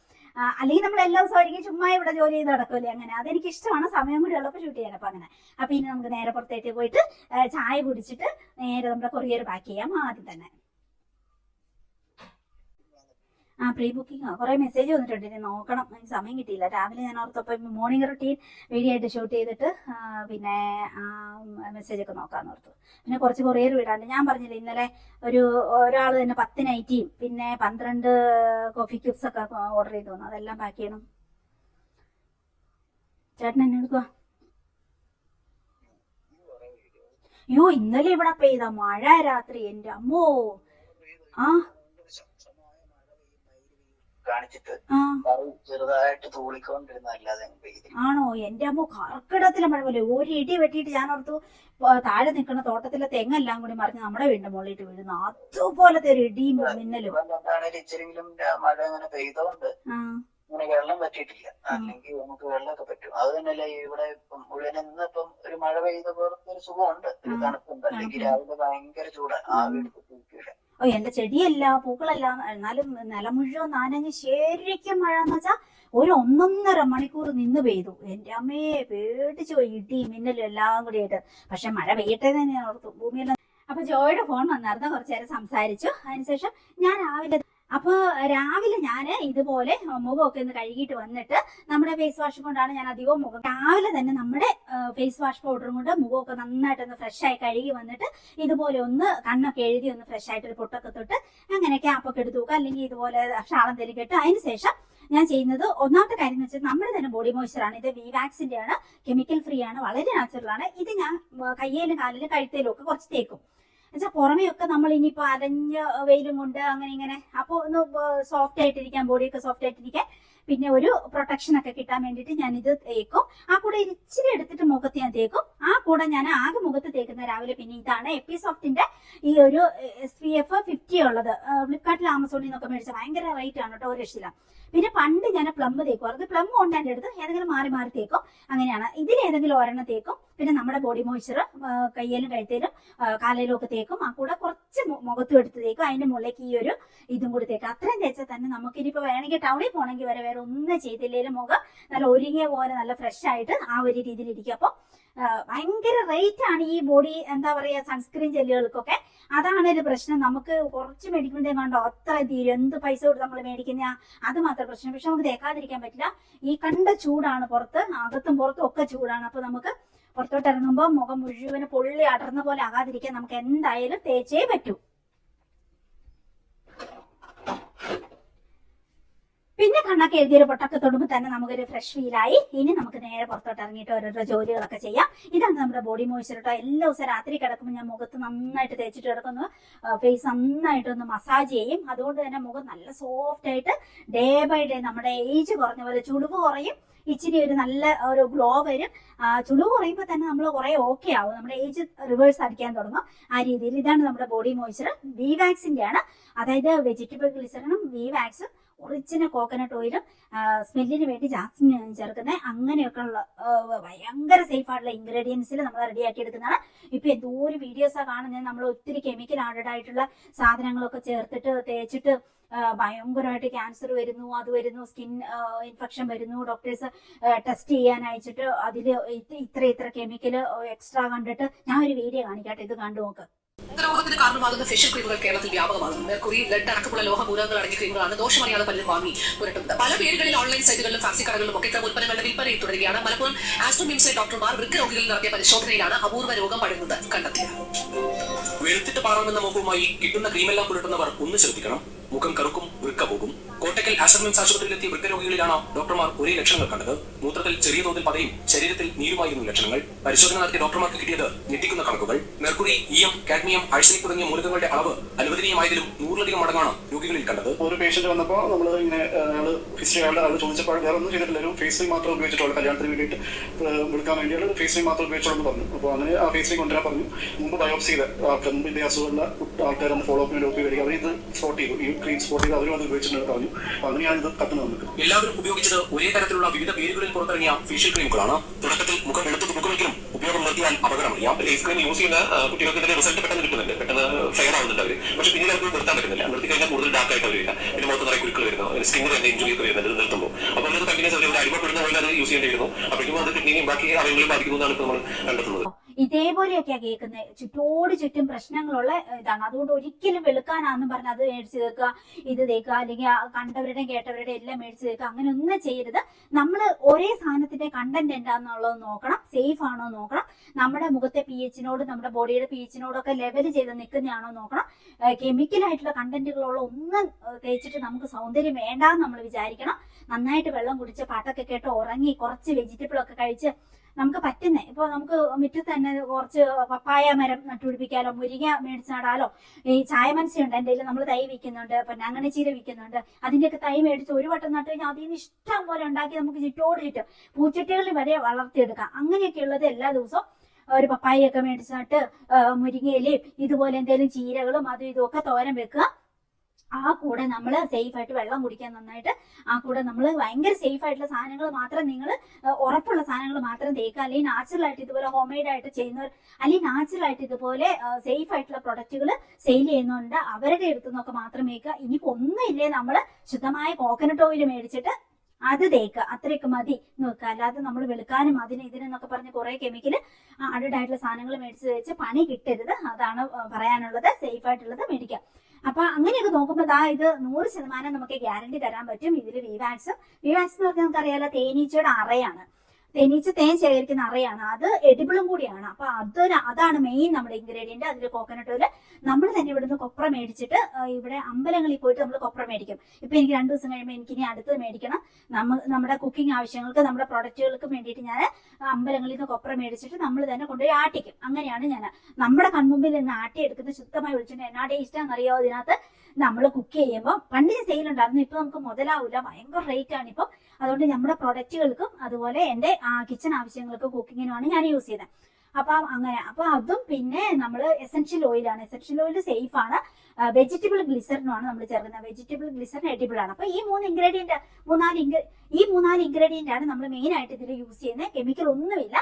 അല്ലെങ്കിൽ നമ്മൾ എല്ലാ ഒരുങ്ങി ചുമ്മാ ഇവിടെ ജോലി ചെയ്ത് നടക്കുമല്ലേ അങ്ങനെ. അതെനിക്ക് ഇഷ്ടമാണ്. സമയം കൂടി ഉള്ളപ്പോൾ ഷൂട്ട് ചെയ്യാൻ അപ്പൊ അങ്ങനെ. അപ്പൊ ഇനി നമുക്ക് നേരെ പുറത്തേക്ക് പോയിട്ട് ചായ കുടിച്ചിട്ട് നേരെ നമ്മുടെ കൊറിയർ പാക്ക് ചെയ്യാം ആദ്യം തന്നെ. ആ പ്രീ ബുക്കിംഗ് കുറെ മെസ്സേജ് വന്നിട്ടുണ്ട്. ഇനി നോക്കണം. എനിക്ക് സമയം കിട്ടിയില്ല. രാവിലെ ഞാൻ ഓർത്തപ്പോൾ മോർണിംഗ് റൊട്ടീൻ വീഡിയോ ആയിട്ട് ഷൂട്ട് ചെയ്തിട്ട് പിന്നെ മെസ്സേജ് ഒക്കെ നോക്കാന്ന് ഓർത്തു. പിന്നെ കുറച്ച് കൊറിയർ വിടാണ്ട്. ഞാൻ പറഞ്ഞില്ല ഇന്നലെ ഒരു ഒരാൾ തന്നെ പത്ത് നൈറ്റിയും പിന്നെ പന്ത്രണ്ട് കോഫി ക്യൂബ്സ് ഒക്കെ ഓർഡർ ചെയ്തു തന്നു. അതെല്ലാം പാക്ക് ചെയ്യണം. ചേട്ടൻ എന്നെ എടുക്കുക അയ്യോ ഇന്നലെ ഇവിടെ പെയ്ത മഴ രാത്രി. എന്റെ അമ്മോ. ആ കാണിച്ചിട്ട് അത് ചെറുതായിട്ട് തൂളിക്കൊണ്ടിരുന്നല്ലാതെ ആണോ? എന്റെ അമ്മ കർക്കിടത്തിലെ മഴ പോലെ. ഒരു ഇടി വെട്ടിയിട്ട് ഞാൻ ഓർത്തു താഴെ നിൽക്കുന്ന തോട്ടത്തിലെ തെങ്ങെല്ലാം കൂടി മറിഞ്ഞ് നമ്മുടെ വീടിന്റെ മുകളിലിട്ട് വീഴുന്നു. അതുപോലത്തെ ഒരു ഇടിയും മിന്നലും. ഇപ്പം എന്താണേലും മഴ അങ്ങനെ പെയ്തോണ്ട് ആ. ഇങ്ങനെ വെള്ളം പറ്റിയിട്ടില്ല അല്ലെങ്കിൽ നമുക്ക് വെള്ളമൊക്കെ പറ്റും. അത് തന്നെയല്ല ഇവിടെ ഇപ്പം മുഴുവൻ ഇന്നിപ്പം ഒരു മഴ പെയ്ത പോലത്തെ ഒരു സുഖമുണ്ട്. ഒരു തണുപ്പുണ്ട്. അല്ലെങ്കിൽ. രാവിലെ ഭയങ്കര ചൂടാണ് ആ വീട് കുത്തിരിക്കൂല ഓ എന്റെ ചെടിയല്ല പൂക്കളല്ല എന്നാലും നില മുഴുവൻ നനഞ്ഞ് ശരിക്കും മഴ എന്ന് വെച്ചാൽ ഒരു ഒന്നൊന്നര മണിക്കൂർ നിന്ന് പെയ്തു. എന്റെ അമ്മയെ പേടിച്ചു പോയി ഇടി മിന്നലും എല്ലാം കൂടി ആയിട്ട്. പക്ഷെ മഴ പെയ്യട്ടെ തന്നെ ഓർത്തു ഭൂമിയെല്ലാം അപ്പൊ ജോയുടെ ഫോൺ വന്നായിരുന്നു കുറച്ചു നേരം സംസാരിച്ചു. അതിനുശേഷം ഞാൻ രാവിലെ അപ്പൊ രാവിലെ ഞാൻ ഇതുപോലെ മുഖമൊക്കെ ഒന്ന് കഴുകിയിട്ട് വന്നിട്ട് നമ്മുടെ ഫേസ് വാഷ് കൊണ്ടാണ് ഞാൻ അധികവും മുഖം രാവിലെ തന്നെ നമ്മുടെ ഫേസ് വാഷ് പൗഡറും കൊണ്ട് മുഖമൊക്കെ നന്നായിട്ടൊന്ന് ഫ്രഷ് ആയി കഴുകി വന്നിട്ട് ഇതുപോലെ ഒന്ന് കണ്ണൊക്കെ എഴുതി ഒന്ന് ഫ്രഷ് ആയിട്ട് ഒരു പൊട്ടൊക്കെ തൊട്ട് അങ്ങനെ ക്യാപ്പൊക്കെ എടുത്ത് നോക്കുക അല്ലെങ്കിൽ ഇതുപോലെ ഷാളം തെലിക്കിട്ട് അതിന് ശേഷം ഞാൻ ചെയ്യുന്നത് ഒന്നാമത്തെ കാര്യം എന്ന് വെച്ചാൽ നമ്മുടെ തന്നെ ബോഡി മോയ്സ്ചർ ആണ്. ഇത് വിവാക്സിന്റെ ആണ് കെമിക്കൽ ഫ്രീ ആണ്. വളരെ നാച്ചുറൽ ആണ്. ഇത് ഞാൻ കയ്യിലും കാലിലും കഴുത്തേലും ഒക്കെ കുറച്ച് തേക്കും. എന്നുവെച്ചാൽ പുറമെയൊക്കെ നമ്മൾ ഇനിയിപ്പോ അരഞ്ഞ വെയിലും കൊണ്ട് അങ്ങനെ ഇങ്ങനെ അപ്പോൾ ഒന്ന് സോഫ്റ്റ് ആയിട്ടിരിക്കാൻ ബോഡിയൊക്കെ സോഫ്റ്റ് ആയിട്ടിരിക്കാൻ പിന്നെ ഒരു പ്രൊട്ടക്ഷൻ ഒക്കെ കിട്ടാൻ വേണ്ടിയിട്ട് ഞാൻ ഇത് തേക്കും. ആ കൂടെ ഇച്ചിരി എടുത്തിട്ട് മുഖത്ത് ഞാൻ തേക്കും. ആ കൂടെ ഞാൻ ആകെ മുഖത്ത് തേക്കുന്ന രാവിലെ പിന്നെ ഇതാണ് എപ്പിസോഫ്റ്റിന്റെ ഈ ഒരു എസ് പി എഫ് ഫിഫ്റ്റി ഉള്ളത്. ഫ്ലിപ്കാർട്ടിൽ ആമസോണിൽ നിന്നൊക്കെ മേടിച്ച ഭയങ്കര റേറ്റ് ആണ് കേട്ടോ ഒരു രക്ഷയില്ല പിന്നെ പണ്ട് ഞാൻ പ്ലം അതായത് പ്ലം കൊണ്ട് എന്റെ അടുത്ത് ഏതെങ്കിലും മാറി മാറി തേക്കും. അങ്ങനെയാണ്. ഇതിൽ ഏതെങ്കിലും ഒരെണ്ണം തേക്കും. പിന്നെ നമ്മുടെ ബോഡി മോയ്സ്ചർ കയ്യിലും കഴുത്തേലും കാലയിലും ഒക്കെ തേക്കും. ആ കൂടെ കുറച്ച് മുഖത്തും എടുത്ത് തേക്കും. അതിന്റെ മുകളിലേക്ക് ഈ ഒരു ഇതും കൂടി തേക്കും. അത്രയും തേച്ചാൽ തന്നെ നമുക്ക് ഇനിയിപ്പോ വേണമെങ്കിൽ ടൗണിൽ പോകണമെങ്കിൽ വരെ വേറെ ഒന്നും ചെയ്തില്ലേലും മുഖം നല്ല ഒരുങ്ങിയ പോലെ നല്ല ഫ്രഷ് ആയിട്ട് ആ ഒരു രീതിയിൽ ഇരിക്കും. അപ്പോൾ ഭയങ്കര റേറ്റ് ആണ് ഈ ബോഡി എന്താ പറയാ സൺസ്ക്രീൻ ജെല്ലുകൾക്കൊക്കെ. അതാണ് ഒരു പ്രശ്നം. നമുക്ക് കുറച്ച് മേടിക്കുന്നതേ കണ്ടോ അത്ര തീരും എന്ത് പൈസ കൊടുത്ത് നമ്മൾ മേടിക്കുന്ന അത് മാത്രം പ്രശ്നം. പക്ഷെ നമുക്ക് തേക്കാതിരിക്കാൻ പറ്റില്ല. ഈ കണ്ട ചൂടാണ് പുറത്ത് അകത്തും പുറത്തും ഒക്കെ ചൂടാണ്. അപ്പൊ നമുക്ക് പുറത്തോട്ട് ഇറങ്ങുമ്പോൾ മുഖം മുഴുവൻ പൊള്ളി അടർന്ന പോലെ ആകാതിരിക്കാൻ നമുക്ക് എന്തായാലും തേച്ചേ പറ്റൂ. പിന്നെ കണ്ണൊക്കെ എഴുതിയൊരു പൊട്ടൊക്കെ തൊടുമ്പോൾ തന്നെ നമുക്കൊരു ഫ്രഷ് ഫീലായി ഇനി നമുക്ക് നേരെ പുറത്തോട്ട് ഇറങ്ങിയിട്ട് ഓരോരോ ജോലികളൊക്കെ ചെയ്യാം. ഇതാണ് നമ്മുടെ ബോഡി മോയ്സ്ചർ കേട്ടോ എല്ലാ ദിവസവും രാത്രി കിടക്കുമ്പോൾ ഞാൻ മുഖത്ത് നന്നായിട്ട് തേച്ചിട്ട് കിടക്കുന്നു. ഫേസ് നന്നായിട്ടൊന്ന് മസാജ് ചെയ്യും. അതുകൊണ്ട് തന്നെ മുഖം നല്ല സോഫ്റ്റ് ആയിട്ട് ഡേ ബൈ ഡേ നമ്മുടെ ഏജ് കുറഞ്ഞ പോലെ ചുളിവ് കുറയും. ഇച്ചിരി ഒരു നല്ല ഒരു ഗ്ലോ വരും. ചുളിവ് കുറയുമ്പോൾ തന്നെ നമ്മൾ കുറെ ഓക്കെ ആവും. നമ്മുടെ ഏജ് റിവേഴ്സ് അടിക്കാൻ തുടങ്ങും. ആ രീതിയിൽ ഇതാണ് നമ്മുടെ ബോഡി മോയ്സ്ചർ വി വാക്സിന്റെ ആണ് അതായത് വെജിറ്റബിൾ ഗ്ലിസറിനും വി വാക്സും ഒറിജിനൽ കോക്കനട്ട് ഓയിലും സ്മെല്ലിന് വേണ്ടി ജാസ്മിൻ ചേർക്കുന്നത് അങ്ങനെയൊക്കെ ഉള്ള ഭയങ്കര സേഫ് ആയിട്ടുള്ള ഇൻഗ്രീഡിയൻസിൽ നമ്മൾ റെഡിയാക്കി എടുക്കുന്നതാണ്. ഇപ്പൊ എന്തോ ഒരു വീഡിയോസാണ് കാണുന്നത് നമ്മൾ ഒത്തിരി കെമിക്കൽ ആഡഡ് ആയിട്ടുള്ള സാധനങ്ങളൊക്കെ ചേർത്തിട്ട് തേച്ചിട്ട് ഭയങ്കരമായിട്ട് ക്യാൻസർ വരുന്നു അത് വരുന്നു സ്കിൻ ഇൻഫെക്ഷൻ വരുന്നു. ഡോക്ടേഴ്സ് ടെസ്റ്റ് ചെയ്യാൻ അയച്ചിട്ട് അതിൽ ഇത്ര ഇത്ര കെമിക്കൽ എക്സ്ട്രാ കണ്ടിട്ട് ഞാൻ ഒരു വീഡിയോ കാണിക്കട്ടെ ഇത് കണ്ടു നോക്ക്. രോഗത്തിന് കാരണമാകുന്ന ഫേഷ്യൽ ക്രീമുകൾ കേരളത്തിൽ വ്യാപകമാകുന്നു. മെർക്കുറി ബ്ലഡ് അടക്കമുള്ള ലോഹ ലോഹമൂലകങ്ങൾ അടങ്ങിയ ക്രീമുകളാണ് ദോഷമറിയാതെ പലരും വാങ്ങി പുരട്ടുന്നത് പല പേരുകളിൽ ഓൺലൈൻ സൈറ്റുകളിലും ഫാൻസി കടകളിലും ഒക്കെ ഇത്തരം ഉൽപ്പന്നങ്ങളുടെ വിൽപ്പനയിൽ തുടരുകയാണ്. മലപ്പുറം ആസ്ട്രോമിംസിലെ ഡോക്ടർമാർ വൃക്ക രോഗികളിൽ നടത്തിയ പരിശോധനയിലാണ് അപൂർവ രോഗം പടരുന്നത് കണ്ടെത്തിയത്. വെളുത്തിട്ട് പാറാമെന്ന മുഖവുമായി കിട്ടുന്ന ക്രീമെല്ലാം പുരട്ടുന്നവർ ഒന്ന് ശ്രദ്ധിക്കണം. മുഖം കറുക്കും വൃക്ക പോകും കോട്ടക്കൽ ആശ്രമിംസ് ആശുപത്രിയിലെത്തിയ വൃക്ക രോഗികളിലാണ് ഡോക്ടർമാർ ഒരേ ലക്ഷണങ്ങൾ കണ്ടത്. മൂത്രത്തിൽ ചെറിയ തോതിൽ പതയും ശരീരത്തിൽ നീരുമായിരുന്നു ലക്ഷണങ്ങൾ. പരിശോധന നടത്തിയ ഡോക്ടർമാർക്ക് കിട്ടിയത് ഞെട്ടിക്കുന്ന കണക്കുകൾ. മെർക്കുറി ഇയം കാഡ്മിയം ആഴ്സനിക് തുടങ്ങിയ മൂലകങ്ങളുടെ അളവ് അനുവദനീയമായതിലും നൂറിലധികം മടങ്ങാണ് രോഗികളിൽ കണ്ടത്? ഒരു പേഷ്യന്റ് വന്നപ്പോൾ നമ്മൾ ഇങ്ങനെ അയാൾ ഹിസ്റ്ററി അയാളുടെ ആൾ ചോദിച്ചപ്പോൾ വേറെ ഒന്നും ചെയ്തിട്ടില്ല. ഒരു ഫേസ് ക്രീം മാത്രം ഉപയോഗിച്ചിട്ടുള്ള കല്യാണത്തിന് വേണ്ടിയിട്ട് വിളിക്കാൻ എടുക്കാൻ വേണ്ടിയിട്ട് ഫേസ് ക്രീം മാത്രം ഉപയോഗിച്ചോളന്ന് പറഞ്ഞു. അപ്പോൾ അങ്ങനെ ആ ഫേസ് ക്രീം കൊണ്ടുവരാൻ പറഞ്ഞു. മുമ്പ് ബയോപ്സി ചെയ്ത ആൾക്കാർ മുമ്പ് ഇതേ അസുഖമുള്ള ആൾക്കാർ ഒന്ന് ഫോളോ അപ്പിന് ഡോക്ടർ വരിക അവർ ഇത് സ്പോട്ട് ചെയ്തു. ഈ ക്രീം സ്പോട്ട് ചെയ്ത് അവരും അത് ഉപയോഗിച്ചിട്ടുണ്ട് പറഞ്ഞു. അപ്പോൾ അങ്ങനെയാണ് ഇത് കത്തുന്നത് നമുക്ക് എല്ലാവരും ഉപയോഗിച്ചത് ഒരേ തരത്തിലുള്ള വിവിധ പേരുകളിൽ പുറത്തിറങ്ങിയ ഫേഷ്യൽ ക്രീമുകളാണ് തുടക്കത്തിൽ മുഖം എടുത്ത് മുഖമെങ്കിലും ഉപയോഗം നിർത്തിയാൽ അപകടമറിയാം. ഫേസ് ക്രീം യൂസ് ചെയ്യുന്ന കുട്ടികൾക്ക് ഇതിന്റെ റിസൾട്ട് പെട്ടെന്ന് കിട്ടുന്നുണ്ട്. പെട്ടെന്ന് ഫെയർ ആവുന്നുണ്ട് അവർ. പക്ഷെ പിന്നീട് അവർക്ക് നിർത്താൻ പറ്റുന്നില്ല നിർത്തി കഴിഞ്ഞാൽ കൂടുതൽ ഡാർക്ക് ആയിട്ട് വരില്ല പിന്നെ മൊത്തം നിറയെ കുരുക്കൾ വരുന്നു. സ്കിന്നിന് തന്നെ ഇഞ്ചുറി ഒക്കെ വരുന്നത് നിർത്തുമ്പോൾ അപ്പോൾ അത് കണ്ടിന്യൂസ് അവർ അടിമപ്പെടുന്ന പോലെ അത് യൂസ് ചെയ്യേണ്ടി വരുന്നു അപ്പോഴേക്കും അത് കിഡ്നിയും ബാക്കി അവയങ്ങളും ബാധിക്കുന്നു എന്നാണ് ഇപ്പോൾ നമ്മൾ കണ്ടെത്തുന്നത്. ഇതേപോലെയൊക്കെയാ കേൾക്കുന്നത് ചുറ്റോട് ചുറ്റും പ്രശ്നങ്ങളുള്ള ഇതാണ്. അതുകൊണ്ട് ഒരിക്കലും വെളുക്കാനാന്ന് പറഞ്ഞ് അത് മേടിച്ച് തീർക്കുക ഇത് തേക്കുക അല്ലെങ്കിൽ കണ്ടവരുടെ കേട്ടവരുടെ എല്ലാം മേടിച്ച് തീർക്കുക അങ്ങനെ ഒന്നും ചെയ്യരുത്. നമ്മൾ ഒരേ സാധനത്തിന്റെ കണ്ടന്റ് എന്താണെന്നുള്ളത് നോക്കണം സേഫ് ആണോ നോക്കണം. നമ്മുടെ മുഖത്തെ പി എച്ചിനോട് നമ്മുടെ ബോഡിയുടെ പി എച്ചിനോടൊക്കെ ലെവൽ ചെയ്ത് നിൽക്കുന്നതാണോ നോക്കണം. കെമിക്കൽ ആയിട്ടുള്ള കണ്ടന്റുകളുള്ള ഒന്നും തേച്ചിട്ട് നമുക്ക് സൗന്ദര്യം വേണ്ടാന്ന് നമ്മൾ വിചാരിക്കണം. നന്നായിട്ട് വെള്ളം കുടിച്ച് പാട്ടൊക്കെ കേട്ട് ഉറങ്ങി കുറച്ച് വെജിറ്റബിൾ ഒക്കെ കഴിച്ച് നമുക്ക് പറ്റുന്നേ. ഇപ്പൊ നമുക്ക് മുറ്റത്ത് തന്നെ കുറച്ച് പപ്പായ മരം നട്ടുപിടിപ്പിക്കാലോ മുരിങ്ങ മേടിച്ച് നടാലോ ഈ ചായ ഉണ്ട് എന്റെ നമ്മൾ തൈ വിൽക്കുന്നുണ്ട് പിന്നെ അങ്ങനെ ചീര വിൽക്കുന്നുണ്ട്. അതിന്റെയൊക്കെ തൈ മേടിച്ച് ഒരു വട്ടം നട്ട് കഴിഞ്ഞാൽ അതിൽ നിന്ന് ഇഷ്ടം പോലെ ഉണ്ടാക്കി നമുക്ക് ചുറ്റോട് ചുറ്റും പൂച്ചട്ടികളിൽ വരെ വളർത്തിയെടുക്കാം. അങ്ങനെയൊക്കെ ഉള്ളത് എല്ലാ ദിവസവും ഒരു പപ്പായയൊക്കെ മേടിച്ച് നട്ട് മുരിങ്ങയിലയും ഇതുപോലെ എന്തെങ്കിലും ചീരകളും അതും ഇതും ഒക്കെ തോരൻ വെക്കുക. ആ കൂടെ നമ്മൾ സേഫ് ആയിട്ട് വെള്ളം കുടിക്കാൻ നന്നായിട്ട് ആ കൂടെ നമ്മൾ ഭയങ്കര സേഫ് ആയിട്ടുള്ള സാധനങ്ങൾ മാത്രം നിങ്ങൾ ഉറപ്പുള്ള സാധനങ്ങൾ മാത്രം തേക്കുക. അല്ലെങ്കിൽ നാച്ചുറൽ ആയിട്ട് ഇതുപോലെ ഹോം മെയ്ഡ് ആയിട്ട് ചെയ്യുന്നവർ അല്ലെങ്കിൽ നാച്ചുറൽ ആയിട്ട് ഇതുപോലെ സേഫ് ആയിട്ടുള്ള പ്രൊഡക്റ്റുകൾ സെയിൽ ചെയ്യുന്നുണ്ട് അവരുടെ അടുത്തു നിന്നൊക്കെ മാത്രം മേക്കുക ഇനിയിപ്പോ ഒന്നുമില്ലേ നമ്മൾ ശുദ്ധമായ കോക്കനട്ട് ഓയിൽ മേടിച്ചിട്ട് അത് തേക്കുക. അത്രയൊക്കെ മതി നോക്കുക അല്ലാതെ നമ്മൾ വെളുക്കാനും അതിന് ഇതിനെന്നൊക്കെ പറഞ്ഞ് കുറെ കെമിക്കൽ ആഡഡ് ആയിട്ടുള്ള സാധനങ്ങൾ മേടിച്ച് വെച്ച് പണി കിട്ടരുത്. അതാണ് പറയാനുള്ളത്. സേഫ് ആയിട്ടുള്ളത് മേടിക്കുക. അപ്പൊ അങ്ങനെയൊക്കെ നോക്കുമ്പോൾ ദാ ഇത് നൂറ് ശതമാനം നമുക്ക് ഗ്യാരണ്ടി തരാൻ പറ്റും. ഇതിൽ വിവാക്സ് വിവാക്സ് എന്ന് പറഞ്ഞാൽ നമുക്കറിയാലോ തേനീച്ചയുടെ അറയാണ്. തേനീച്ച തേൻ ശേഖരിക്കുന്ന അറയാണ്. അത് എഡിബിളും കൂടിയാണ്. അപ്പൊ അതൊരു അതാണ് മെയിൻ നമ്മുടെ ഇൻഗ്രീഡിയന്റ് അതിൽ കോക്കനട്ട് ഓയിൽ നമ്മൾ തന്നെ ഇവിടുന്ന് കൊപ്ര മേടിച്ചിട്ട് ഇവിടെ അമ്പലങ്ങളിൽ പോയിട്ട് നമ്മൾ കൊപ്ര മേടിക്കും. ഇപ്പൊ എനിക്ക് രണ്ടു ദിവസം കഴിയുമ്പോൾ എനിക്ക് ഇനി അടുത്ത് മേടിക്കണം. നമ്മൾ നമ്മുടെ കുക്കിംഗ് ആവശ്യങ്ങൾക്ക് നമ്മുടെ പ്രൊഡക്റ്റുകൾക്ക് വേണ്ടിയിട്ട് ഞാൻ അമ്പലങ്ങളിൽ നിന്ന് കൊപ്ര മേടിച്ചിട്ട് നമ്മൾ തന്നെ കൊണ്ടുപോയി ആട്ടിക്കും. അങ്ങനെയാണ് ഞാൻ നമ്മുടെ കൺമുമ്പിൽ നിന്ന് ആട്ടിയെടുക്കുന്ന ശുദ്ധമായി വിളിച്ചിട്ട് എന്നാ ടേസ്റ്റ് അറിയോ അതിനകത്ത്? നമ്മൾ കുക്ക് ചെയ്യുമ്പോൾ പണ്ട് സെയിൽ ഉണ്ടായിരുന്നു. ഇപ്പൊ നമുക്ക് മുതലാവില്ല ഭയങ്കര റേറ്റ് ആണ് ഇപ്പം. അതുകൊണ്ട് നമ്മുടെ പ്രൊഡക്റ്റുകൾക്കും അതുപോലെ എന്റെ കിച്ചൺ ആവശ്യങ്ങൾക്കും കുക്കിങ്ങിനുമാണ് ഞാൻ യൂസ് ചെയ്തത് അപ്പം അങ്ങനെ. അപ്പൊ അതും പിന്നെ നമ്മൾ എസെൻഷ്യൽ ഓയിലാണ് എസെൻഷ്യൽ ഓയിൽ സേഫ് ആണ്. വെജിറ്റബിൾ ഗ്ലിസറിനുമാണ് നമ്മൾ ചേർക്കുന്നത് വെജിറ്റബിൾ ഗ്ലിസറിൻ എഡിബിൾ ആണ്. അപ്പൊ ഈ മൂന്ന് ഇൻഗ്രീഡിയന്റ് മൂന്നാൽ ഈ മൂന്നാൽ ഇൻഗ്രീഡിയന്റ് ആണ് നമ്മൾ മെയിൻ ആയിട്ട് ഇതിൽ യൂസ് ചെയ്യുന്നത് കെമിക്കൽ ഒന്നുമില്ല.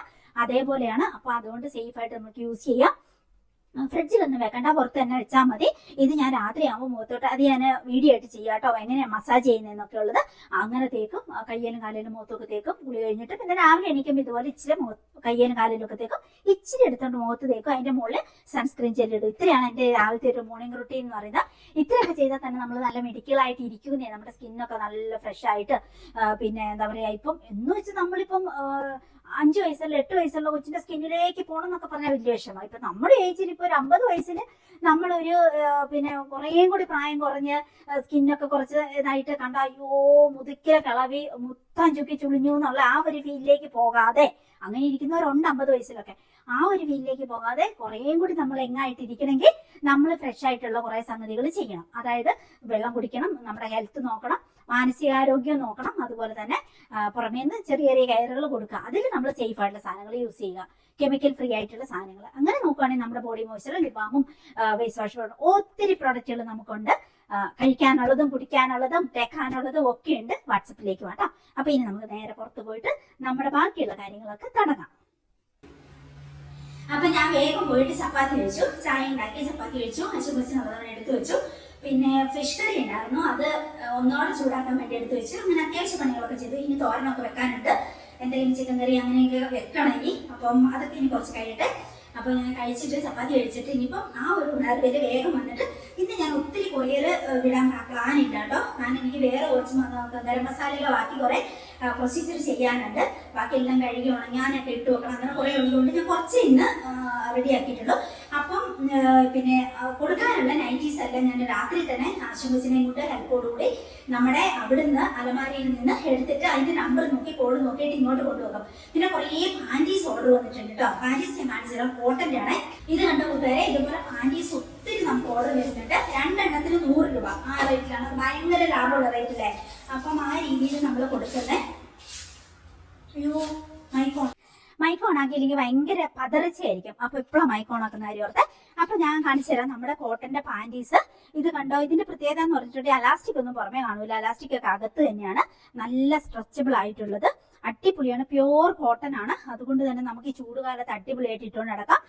അതേപോലെയാണ്. അപ്പൊ അതുകൊണ്ട് സേഫ് ആയിട്ട് നമുക്ക് യൂസ് ചെയ്യാം. ഫ്രിഡ്ജിലൊന്നും വെക്കണ്ട പുറത്ത് തന്നെ വെച്ചാൽ മതി. ഇത് ഞാൻ രാത്രി ആകുമ്പോൾ മുഖത്തോട്ട് അത് ഞാൻ വീഡിയോ ആയിട്ട് ചെയ്യാം കേട്ടോ. എങ്ങനെയാണ് മസാജ് ചെയ്യുന്നതെന്നൊക്കെ ഉള്ളത്. അങ്ങനെ തേക്കും കയ്യിലും കാലിലും മുഖത്തൊക്കെ തേക്കും കുളി കഴിഞ്ഞിട്ട് പിന്നെ രാവിലെ എണീക്കുമ്പോൾ ഇതുപോലെ ഇച്ചിരി മുഖ കയ്യിലും കാലിലും ഒക്കെ തേക്കും. ഇച്ചിരി എടുത്തോണ്ട് മുഖത്ത് തേക്കും. അതിന്റെ മുകളിൽ സൺസ്ക്രീൻ ചെല്ലിടും ഇത്രയാണ് എന്റെ രാവിലത്തെ ഒരു മോർണിംഗ് റുട്ടീൻ എന്ന് പറയുന്നത്. ഇത്രയൊക്കെ ചെയ്താൽ തന്നെ നമ്മൾ നല്ല മെഡിക്കൽ ആയിട്ട് ഇരിക്കുന്നേ നമ്മുടെ സ്കിന്നൊക്കെ നല്ല ഫ്രഷ് ആയിട്ട് പിന്നെ എന്താ പറയാ ഇപ്പം എന്ന് വെച്ചാൽ നമ്മളിപ്പം അഞ്ചു വയസ്സല്ല എട്ട് വയസ്സുള്ള കൊച്ചിന്റെ സ്കിന്നിലേക്ക് പോകണം എന്നൊക്കെ പറഞ്ഞാൽ വലിയ വിഷമം. ഇപ്പൊ നമ്മുടെ ഏജിൽ ഇപ്പൊ ഒരു അമ്പത് വയസ്സിന് നമ്മളൊരു പിന്നെ കുറേയും കൂടി പ്രായം കുറഞ്ഞ് സ്കിന്നൊക്കെ കുറച്ച് ഇതായിട്ട് കണ്ട അയ്യോ മുതുക്കിലെ കളവി മുത്താൻ ചുക്കി ചുളിഞ്ഞു എന്നുള്ള ആ ഒരു ഫീലിലേക്ക് പോകാതെ അങ്ങനെ ഇരിക്കുന്നവരുണ്ട് അമ്പത് വയസ്സിലൊക്കെ ആ ഒരു ഫീലിലേക്ക് പോകാതെ കുറേയും കൂടി നമ്മൾ എങ്ങായിട്ട് ഇരിക്കണമെങ്കിൽ നമ്മൾ ഫ്രഷ് ആയിട്ടുള്ള കുറെ സംഗതികൾ ചെയ്യണം. അതായത് വെള്ളം കുടിക്കണം നമ്മുടെ ഹെൽത്ത് നോക്കണം മാനസികാരോഗ്യം നോക്കണം. അതുപോലെ തന്നെ പുറമേ നിന്ന് ചെറിയ ചെറിയ കയറുകൾ കൊടുക്കുക. അതിൽ നമ്മൾ സേഫ് ആയിട്ടുള്ള സാധനങ്ങൾ യൂസ് ചെയ്യുക. കെമിക്കൽ ഫ്രീ ആയിട്ടുള്ള സാധനങ്ങൾ. അങ്ങനെ നോക്കുകയാണെങ്കിൽ നമ്മുടെ ബോഡി മോയ്സ്ചർ ലിബാമും ഫേസ് വാഷ് പൗഡർ ഒത്തിരി പ്രോഡക്റ്റുകൾ നമുക്കുണ്ട്. കഴിക്കാനുള്ളതും കുടിക്കാനുള്ളതും തേക്കാനുള്ളതും ഒക്കെ ഉണ്ട് വാട്സപ്പിലേക്ക് വാട്ടോ അപ്പൊ ഇനി നമുക്ക് നേരെ പുറത്തു പോയിട്ട് നമ്മുടെ ബാക്കിയുള്ള കാര്യങ്ങളൊക്കെ തുടങ്ങാം. അപ്പൊ ഞാൻ വേഗം പോയിട്ട് ചപ്പാത്തി വെച്ചു ചായ ഉണ്ടാക്കി ചപ്പാത്തി വെച്ചു അശുഭസിനുള്ളവരെ എടുത്തു വെച്ചു. പിന്നെ ഫിഷ് കറി ഉണ്ടായിരുന്നു. അത് ഒന്നോടെ ചൂടാക്കാൻ വേണ്ടി എടുത്തു വെച്ചു അങ്ങനെ അത്യാവശ്യ പണികളൊക്കെ ചെയ്തു. ഇനി തോരനൊക്കെ വെക്കാനുണ്ട്. എന്തെങ്കിലും ചിക്കൻ കറി അങ്ങനെയൊക്കെ വെക്കണം ഇനി. അപ്പം അതൊക്കെ ഇനി കുറച്ച് കഴിയട്ടെ അപ്പൊ ഞാൻ കഴിച്ചിട്ട് ചപ്പാത്തി കഴിച്ചിട്ട് ഇനിയിപ്പം ആ ഒരു ഉണർവിൽ വേഗം വന്നിട്ട് ഇന്ന് ഞാൻ ഒത്തിരി കൊറിയർ വിടാൻ പ്ലാൻ ഉണ്ട് കേട്ടോ. ഞാൻ എനിക്ക് വേറെ കുറച്ച് ഗരം മസാലയിലോ ബാക്കി കുറെ പ്രൊസീജിയർ ചെയ്യാനുണ്ട്. ബാക്കി എല്ലാം കഴുകി ഉണങ്ങാനൊക്കെ ഇട്ട് വെക്കണം. അങ്ങനെ കുറെ ഉള്ളതുകൊണ്ട് ഞാൻ കുറച്ച് ഇന്ന് റെഡി ആക്കിയിട്ടുള്ളൂ. അപ്പം പിന്നെ കൊടുക്കാനുള്ള നൈറ്റീസ് എല്ലാം ഞാൻ രാത്രി തന്നെ ആശുപത്രിനെയും കൊണ്ട് ഹെൽപ്പോടുകൂടി നമ്മുടെ അവിടുന്ന് അലമാരിയിൽ നിന്ന് എടുത്തിട്ട് അതിന്റെ നമ്പർ നോക്കി കോഡ് നോക്കിയിട്ട് ഇങ്ങോട്ട് കൊണ്ടുപോകാം പിന്നെ കുറേ പാന്റീസ് ഓർഡർ വന്നിട്ടുണ്ട് കേട്ടോ. പാന്റീസ് ഞാൻ കാണിച്ചു ആണ്. ഇത് കണ്ട കൂട്ടുകാരെ ഇതുപോലെ പാന്റീസ് ഒത്തിരി നമുക്ക് ഓർഡർ വരുന്നുണ്ട്. രണ്ടെണ്ണത്തിന് നൂറ് രൂപ. ആ റേറ്റിലാണ് ഭയങ്കര ലാഭമുള്ള റേറ്റ് അല്ലേ അപ്പം ആ രീതിയിൽ നമ്മൾ കൊടുക്കുന്നത് അയ്യോ മൈക്കോൺ മൈക്ക് ഓൺ ആക്കിയില്ലെങ്കിൽ ഭയങ്കര പതറിച്ചായിരിക്കും അപ്പൊ ഇപ്പോഴും മൈക്ക് ഓൺ ആക്കുന്ന കാര്യം ഓർത്ത്. അപ്പൊ ഞാൻ കാണിച്ചു തരാം നമ്മുടെ കോട്ടന്റെ പാന്റീസ് ഇത് കണ്ടോ? ഇതിന്റെ പ്രത്യേകത എന്ന് പറഞ്ഞിട്ടുണ്ടെങ്കിൽ അലാസ്റ്റിക് ഒന്നും പുറമേ കാണൂല. അലാസ്റ്റിക് ഒക്കെ അകത്ത് തന്നെയാണ്. നല്ല സ്ട്രെച്ചബിൾ ആയിട്ടുള്ളത്. അടിപൊളിയാണ്. പ്യോർ കോട്ടൺ ആണ്. അതുകൊണ്ട് തന്നെ നമുക്ക് ഈ ചൂടുകാലത്ത് അടിപൊളിയായിട്ട് ഇട്ടുകൊണ്ട് നടക്കാം.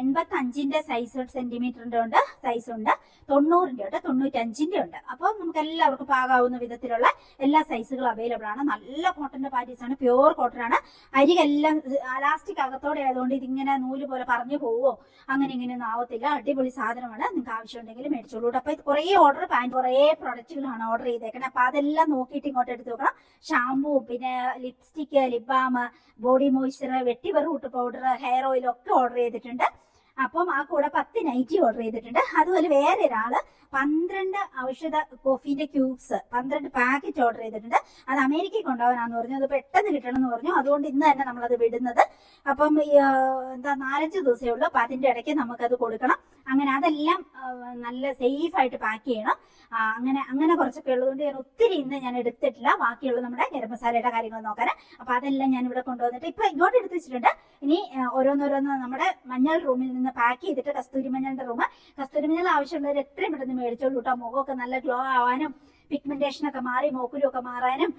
എൺപത്തി അഞ്ചിന്റെ സൈസ് സെന്റിമീറ്ററിന്റെ ഉണ്ട് സൈസ് ഉണ്ട്. തൊണ്ണൂറിന്റെ ഉണ്ട് തൊണ്ണൂറ്റഞ്ചിന്റെ ഉണ്ട്. അപ്പോൾ നമുക്ക് എല്ലാവർക്കും പാകാവുന്ന വിധത്തിലുള്ള എല്ലാ സൈസുകളും അവൈലബിൾ ആണ്. നല്ല കോട്ടന്റെ പാറ്റീസ് ആണ് പ്യോർ കോട്ടൺ ആണ്. അരികെല്ലാം അലാസ്റ്റിക് അകത്തോടെ ആയതുകൊണ്ട് ഇതിങ്ങനെ നൂൽ പോലെ പറഞ്ഞു പോവോ? അങ്ങനെ ഇങ്ങനെയൊന്നും ആവത്തില്ല. അടിപൊളി സാധനമാണ്. നിങ്ങൾക്ക് ആവശ്യമുണ്ടെങ്കിൽ മേടിച്ചോളൂ. അപ്പൊ കുറെ ഓർഡർ പാൻ കുറേ പ്രൊഡക്റ്റുകളാണ് ഓർഡർ ചെയ്തേക്കുന്നത് അപ്പൊ അതെല്ലാം നോക്കിയിട്ട് ഇങ്ങോട്ട് എടുത്ത് വെക്കണം. ഷാമ്പൂ പിന്നെ lipstick lip balm body moisture vetiver root powder hair oil ഒക്കെ ഓർഡർ ചെയ്തിട്ടുണ്ട്. അപ്പം ആ കൂടെ പത്ത് നൈറ്റി ഓർഡർ ചെയ്തിട്ടുണ്ട്. അതുപോലെ വേറെ ഒരാൾ പന്ത്രണ്ട് ഔഷധ കോഫീന്റെ ക്യൂബ്സ് പന്ത്രണ്ട് പാക്കറ്റ് ഓർഡർ ചെയ്തിട്ടുണ്ട്. അത് അമേരിക്കയിൽ കൊണ്ടുപോകാനാന്ന് പറഞ്ഞു. അത് പെട്ടെന്ന് കിട്ടണം എന്ന് പറഞ്ഞു. അതുകൊണ്ട് ഇന്ന് തന്നെ നമ്മളത് വിടുന്നത്. അപ്പം എന്താ നാലഞ്ച് ദിവസമേ ഉള്ളൂ. അപ്പൊ അതിന്റെ ഇടയ്ക്ക് നമുക്കത് കൊടുക്കണം. അങ്ങനെ അതെല്ലാം നല്ല സേഫ് ആയിട്ട് പാക്ക് ചെയ്യണം. അങ്ങനെ അങ്ങനെ കുറച്ചൊക്കെ ഉള്ളതുകൊണ്ട് ഞാൻ ഒത്തിരി ഇന്ന് ഞാൻ എടുത്തിട്ടില്ല. ബാക്കിയുള്ള നമ്മുടെ ഗരം മസാലയുടെ കാര്യങ്ങൾ നോക്കാൻ അപ്പൊ അതെല്ലാം ഞാൻ ഇവിടെ കൊണ്ടുവന്നിട്ട് ഇപ്പൊ ഇങ്ങോട്ട് എടുത്ത് വെച്ചിട്ടുണ്ട്. ഇനി ഓരോന്നോരോന്ന് നമ്മുടെ മഞ്ഞൾ റൂമിൽ നിന്ന് പാക്ക് ചെയ്തിട്ട് കസ്തൂരി മഞ്ഞളുടെ റൂം കസ്തൂരി മഞ്ഞൾ ആവശ്യമുള്ളവർ എത്രയും പെട്ടെന്ന് മേടിച്ചോളൂ കേട്ടോ മുഖമൊക്കെ നല്ല ഗ്ലോ ആവാനും പിഗ്മെന്റേഷൻ ഒക്കെ മാറി മോക്കുരും ഒക്കെ മാറാനും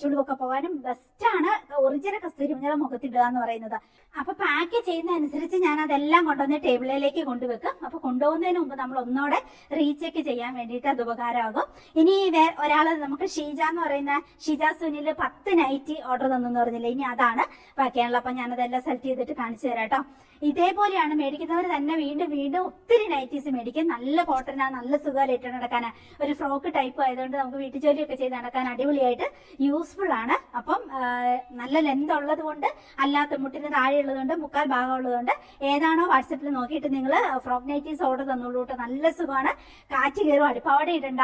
ചുളിവൊക്കെ പോകാനും ബെസ്റ്റ് ആണ് ഒറിജിനൽ കസ്തൂരി മഞ്ഞൾ മുഖത്തിടുക എന്ന് പറയുന്നത്. അപ്പൊ പാക്ക് ചെയ്യുന്ന അനുസരിച്ച് ഞാൻ അതെല്ലാം കൊണ്ടുവന്ന് ടേബിളിലേക്ക് കൊണ്ടുവെക്കും. അപ്പൊ കൊണ്ടുപോകുന്നതിന് മുമ്പ് നമ്മൾ ഒന്നോടെ റീചെക്ക് ചെയ്യാൻ വേണ്ടിയിട്ട് അത് ഉപകാരമാകും. ഇനി ഒരാൾ നമുക്ക് ഷീജ എന്ന് പറയുന്ന ഷീജ സുനിൽ പത്ത് നൈറ്റി ഓർഡർ തന്നെന്ന് പറഞ്ഞില്ലേ? ഇനി അതാണ് ബാക്കിയാണല്ലോ. അപ്പൊ ഞാനതെല്ലാം സെലക്ട് ചെയ്തിട്ട് കാണിച്ചു തരാം കേട്ടോ. ഇതേപോലെയാണ് മേടിക്കുന്നവർ തന്നെ വീണ്ടും വീണ്ടും ഒത്തിരി നൈറ്റീസ് മേടിക്കും. നല്ല കോട്ടനാ നല്ല സുഖമല്ല ഇട്ട് നടക്കാൻ ഒരു ഫ്രോക്ക് ടൈപ്പ് ആയതുകൊണ്ട് നമുക്ക് വീട്ടു ജോലിയൊക്കെ ചെയ്ത് നടക്കാൻ അടിപൊളിയായിട്ട് യൂസ്ഫുൾ ആണ്. അപ്പം നല്ല ലെന്ത് ഉള്ളത് കൊണ്ട് അല്ലാത്ത മുട്ടിന് താഴെ ഉള്ളതുകൊണ്ട് മുക്കാൽ ഭാഗം ഉള്ളതുകൊണ്ട് ഏതാണോ വാട്സപ്പിൽ നോക്കിയിട്ട് നിങ്ങൾ ഫ്രോക്ക് നൈറ്റീസ് ഓർഡർ തന്നോളൂ കേട്ടോ. നല്ല സുഖമാണ്. കാറ്റ് കയറും അടുപ്പാവട ഇടണ്ട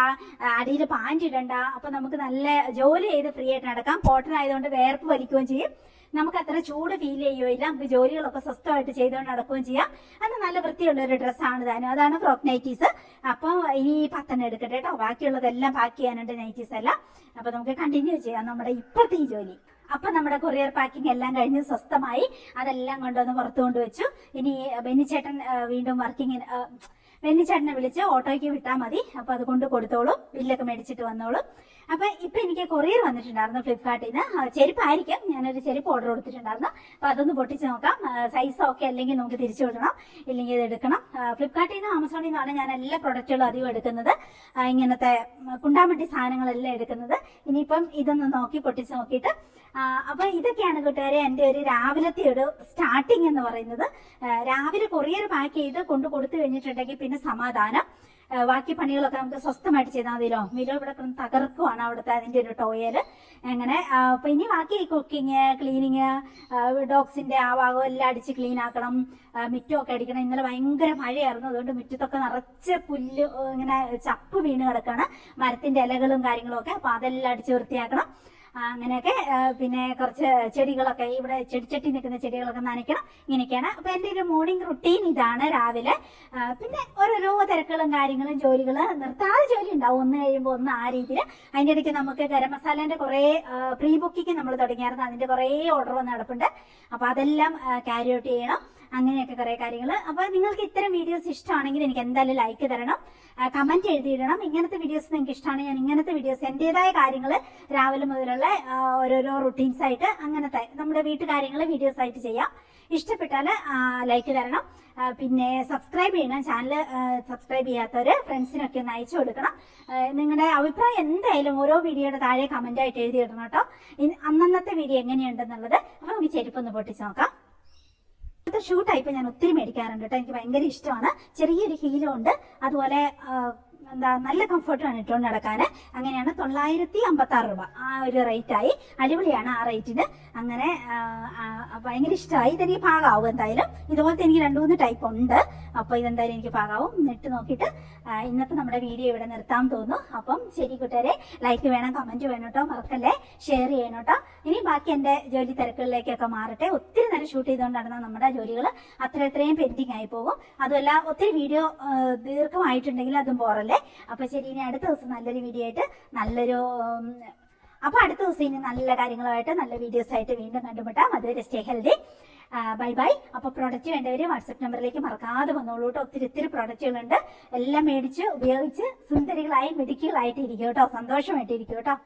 അടിയിൽ പാന്റ് ഇടണ്ട. അപ്പൊ നമുക്ക് നല്ല ജോലി ചെയ്ത് ഫ്രീ ആയിട്ട് നടക്കാം. കോട്ടൺ ആയതുകൊണ്ട് വേർപ്പ് വലിക്കുകയും ചെയ്യും. നമുക്ക് അത്ര ചൂട് ഫീൽ ചെയ്യുകയില്ല നമുക്ക് ജോലികളൊക്കെ സ്വസ്ഥമായിട്ട് ചെയ്തുകൊണ്ട് നടക്കുകയും ചെയ്യാം. അത് നല്ല വൃത്തിയുള്ള ഒരു ഡ്രസ്സാണ് താനും അതാണ് ഫ്രോക്ക് നൈറ്റീസ് അപ്പോൾ ഇനി പത്തെണ്ണം എടുക്കട്ടെ കേട്ടോ. ബാക്കിയുള്ളതെല്ലാം പാക്ക് ചെയ്യാനുണ്ട് നൈറ്റീസ് എല്ലാം. അപ്പൊ നമുക്ക് കണ്ടിന്യൂ ചെയ്യാം നമ്മുടെ ഇപ്പോഴത്തെ ഈ ജോലി. അപ്പൊ നമ്മുടെ കൊറിയർ പാക്കിംഗ് എല്ലാം കഴിഞ്ഞ് സ്വസ്ഥമായി അതെല്ലാം കൊണ്ടുവന്ന് പുറത്തു കൊണ്ടുവച്ചു. ഇനി ബെന്നിച്ചേട്ടൻ വീണ്ടും വർക്കിംഗ് ബെന്നിച്ചേട്ടനെ വിളിച്ച് ഓട്ടോയ്ക്ക് വിട്ടാൽ മതി. അപ്പൊ അത് കൊണ്ട് കൊടുത്തോളും. ബില്ലൊക്കെ മേടിച്ചിട്ട് വന്നോളും. അപ്പൊ ഇപ്പൊ എനിക്ക് കൊറിയർ വന്നിട്ടുണ്ടായിരുന്നു ഫ്ലിപ്കാർട്ടിൽ നിന്ന്. ചെരുപ്പായിരിക്കും. ഞാനൊരു ചെരുപ്പ് ഓർഡർ കൊടുത്തിട്ടുണ്ടായിരുന്നു. അപ്പൊ അതൊന്ന് പൊട്ടിച്ച് നോക്കാം. സൈസ് ഓക്കെ അല്ലെങ്കിൽ നമുക്ക് തിരിച്ചു വിടണം ഇല്ലെങ്കിൽ ഇത് എടുക്കണം. ഫ്ലിപ്കാർട്ടിൽ നിന്ന് ആമസോണിൽ നിന്നാണ് ഞാൻ എല്ലാ പ്രൊഡക്റ്റുകളും അധികം എടുക്കുന്നത്. ഇങ്ങനത്തെ കുണ്ടാമട്ടി സാധനങ്ങളെല്ലാം എടുക്കുന്നത്. ഇനിയിപ്പം ഇതൊന്ന് നോക്കി പൊട്ടിച്ച് നോക്കിയിട്ട്. അപ്പൊ ഇതൊക്കെയാണ് കൂട്ടുകാരെ എന്റെ ഒരു രാവിലത്തെ ഒരു സ്റ്റാർട്ടിങ് എന്ന് പറയുന്നത്. രാവിലെ കൊറിയർ പാക്ക് ചെയ്ത് കൊണ്ട് കൊടുത്തു കഴിഞ്ഞിട്ടുണ്ടെങ്കിൽ പിന്നെ സമാധാനം. ബാക്കി പണികളൊക്കെ നമുക്ക് സ്വസ്ഥമായിട്ട് ചെയ്താൽ മതിയല്ലോ? മിലോ ഇവിടെ തകർക്കുവാണ് അവിടുത്തെ അതിന്റെ ഒരു ടോയൽ അങ്ങനെ അപ്പൊ ഇനി ബാക്കി കുക്കിങ് ക്ലീനിങ് ഡോഗ്സിന്റെ ആ ഭാഗം എല്ലാം അടിച്ച് ക്ലീൻ ആക്കണം. മിറ്റമൊക്കെ അടിക്കണം. ഇന്നലെ ഭയങ്കര മഴയായിരുന്നു. അതുകൊണ്ട് മുറ്റത്തൊക്കെ നിറച്ച് പുല്ല് ഇങ്ങനെ ചപ്പ് വീണ് കിടക്കാണ്. മരത്തിന്റെ ഇലകളും കാര്യങ്ങളും ഒക്കെ. അപ്പൊ അതെല്ലാം അടിച്ച് വൃത്തിയാക്കണം. അങ്ങനെയൊക്കെ പിന്നെ കുറച്ച് ചെടികളൊക്കെ ഇവിടെ ചെടിച്ചട്ടി നിൽക്കുന്ന ചെടികളൊക്കെ നനയ്ക്കണം ഇങ്ങനെയൊക്കെയാണ്. അപ്പൊ എന്റെ ഒരു മോർണിംഗ് റുട്ടീൻ ഇതാണ് രാവിലെ. പിന്നെ ഓരോരോ തിരക്കുകളും കാര്യങ്ങളും ജോലികൾ നിർത്താതെ ജോലി ഉണ്ടാവും. ഒന്ന് കഴിയുമ്പോൾ ഒന്ന് ആ രീതിയിൽ. അതിന്റെ ഇടയ്ക്ക് നമുക്ക് ഗരം മസാലേന്റെ കുറേ പ്രീ ബുക്കിംഗ് നമ്മൾ തുടങ്ങിയായിരുന്നു. അതിന്റെ കുറേ ഓർഡർ വന്ന് നടപ്പുണ്ട്. അപ്പൊ അതെല്ലാം ക്യാരി ഔട്ട് ചെയ്യണം. അങ്ങനെയൊക്കെ കുറെ കാര്യങ്ങൾ. അപ്പൊ നിങ്ങൾക്ക് ഇത്തരം വീഡിയോസ് ഇഷ്ടമാണെങ്കിൽ എനിക്ക് എന്തായാലും ലൈക്ക് തരണം. കമന്റ് എഴുതിയിടണം. ഇങ്ങനത്തെ വീഡിയോസ് നിങ്ങൾക്ക് ഇഷ്ടമാണ്. ഞാൻ ഇങ്ങനത്തെ വീഡിയോസ് എന്റെതായ കാര്യങ്ങൾ രാവിലെ മുതലുള്ള ആ, ഓരോരോ റുട്ടീൻസ് ആയിട്ട് അങ്ങനത്തെ നമ്മുടെ വീട്ടുകാര്യങ്ങൾ വീഡിയോസ് ആയിട്ട് ചെയ്യാം. ഇഷ്ടപ്പെട്ടാൽ ലൈക്ക് തരണം. പിന്നെ സബ്സ്ക്രൈബ് ചെയ്യണം. ചാനൽ സബ്സ്ക്രൈബ് ചെയ്യാത്തവർ ഫ്രണ്ട്സിനൊക്കെ ഒന്ന് അയച്ചു കൊടുക്കണം. നിങ്ങളുടെ അഭിപ്രായം എന്തായാലും ഓരോ വീഡിയോയുടെ താഴെ കമന്റ് ആയിട്ട് എഴുതി ഇടണം കേട്ടോ. അന്നന്നത്തെ വീഡിയോ എങ്ങനെയുണ്ടെന്നുള്ളത് അപ്പോൾ നമുക്ക് ചെരുപ്പൊന്ന് പൊട്ടിച്ച് നോക്കാം. ഷൂട്ടായിപ്പോ ഞാൻ ഒത്തിരി മേടിക്കാറുണ്ട് കേട്ടോ. എനിക്ക് ഭയങ്കര ഇഷ്ടമാണ്. ചെറിയൊരു ഹീലും ഉണ്ട്. അതുപോലെ എന്താ നല്ല കംഫർട്ടാണ് ഇട്ടുകൊണ്ട് നടക്കാൻ അങ്ങനെയാണ് തൊള്ളായിരത്തി അമ്പത്തി ആറ് രൂപ. ആ ഒരു റേറ്റ് ആയി. അടിപൊളിയാണ് ആ റേറ്റിന് അങ്ങനെ ഭയങ്കര ഇഷ്ടമായി. ഇതെനിക്ക് പാകാവും എന്തായാലും. ഇതുപോലത്തെ എനിക്ക് രണ്ട് മൂന്ന് ടൈപ്പ് ഉണ്ട്. അപ്പോൾ ഇതെന്തായാലും എനിക്ക് പാകാവും. നെട്ട് നോക്കിയിട്ട് ഇന്നത്തെ നമ്മുടെ വീഡിയോ ഇവിടെ നിർത്താൻ തോന്നുന്നു. അപ്പം ശരി കൂട്ടുകാരെ ലൈക്ക് വേണം കമന്റ് വേണം കേട്ടോ. മറക്കല്ലേ? ഷെയർ ചെയ്യണം കേട്ടോ. ഇനി ബാക്കി എന്റെ ജോലി തിരക്കുകളിലേക്കൊക്കെ മാറട്ടെ. ഒത്തിരി നേരം ഷൂട്ട് ചെയ്തുകൊണ്ട് നടന്ന നമ്മുടെ ജോലികൾ അത്ര എത്രയും പെൻഡിങ് ആയി പോകും. അതുമല്ല ഒത്തിരി വീഡിയോ ദീർഘമായിട്ടുണ്ടെങ്കിൽ അതും പോറല്ലേ അപ്പൊ ശരി ഇനി അടുത്ത ദിവസം നല്ലൊരു വീഡിയോ ആയിട്ട് നല്ലൊരു അപ്പോൾ അപ്പൊ അടുത്ത ദിവസം ഇനി നല്ല കാര്യങ്ങളുമായിട്ട് നല്ല വീഡിയോസ് ആയിട്ട് വീണ്ടും കണ്ടുമുട്ടാം. അതുവരെ സ്റ്റേ ഹെൽതി ബൈ ബൈ അപ്പൊ പ്രൊഡക്റ്റ് വേണ്ടവര് വാട്സപ്പ് നമ്പറിലേക്ക് മറക്കാതെ വന്നോളൂ കേട്ടോ. ഒത്തിരി ഒത്തിരി പ്രൊഡക്റ്റുകളുണ്ട് എല്ലാം മേടിച്ച് ഉപയോഗിച്ച് സുന്ദരികളായി മിടുക്കികളായിട്ട് ഇരിക്കും കേട്ടോ. സന്തോഷമായിട്ട് ഇരിക്കും കേട്ടോ.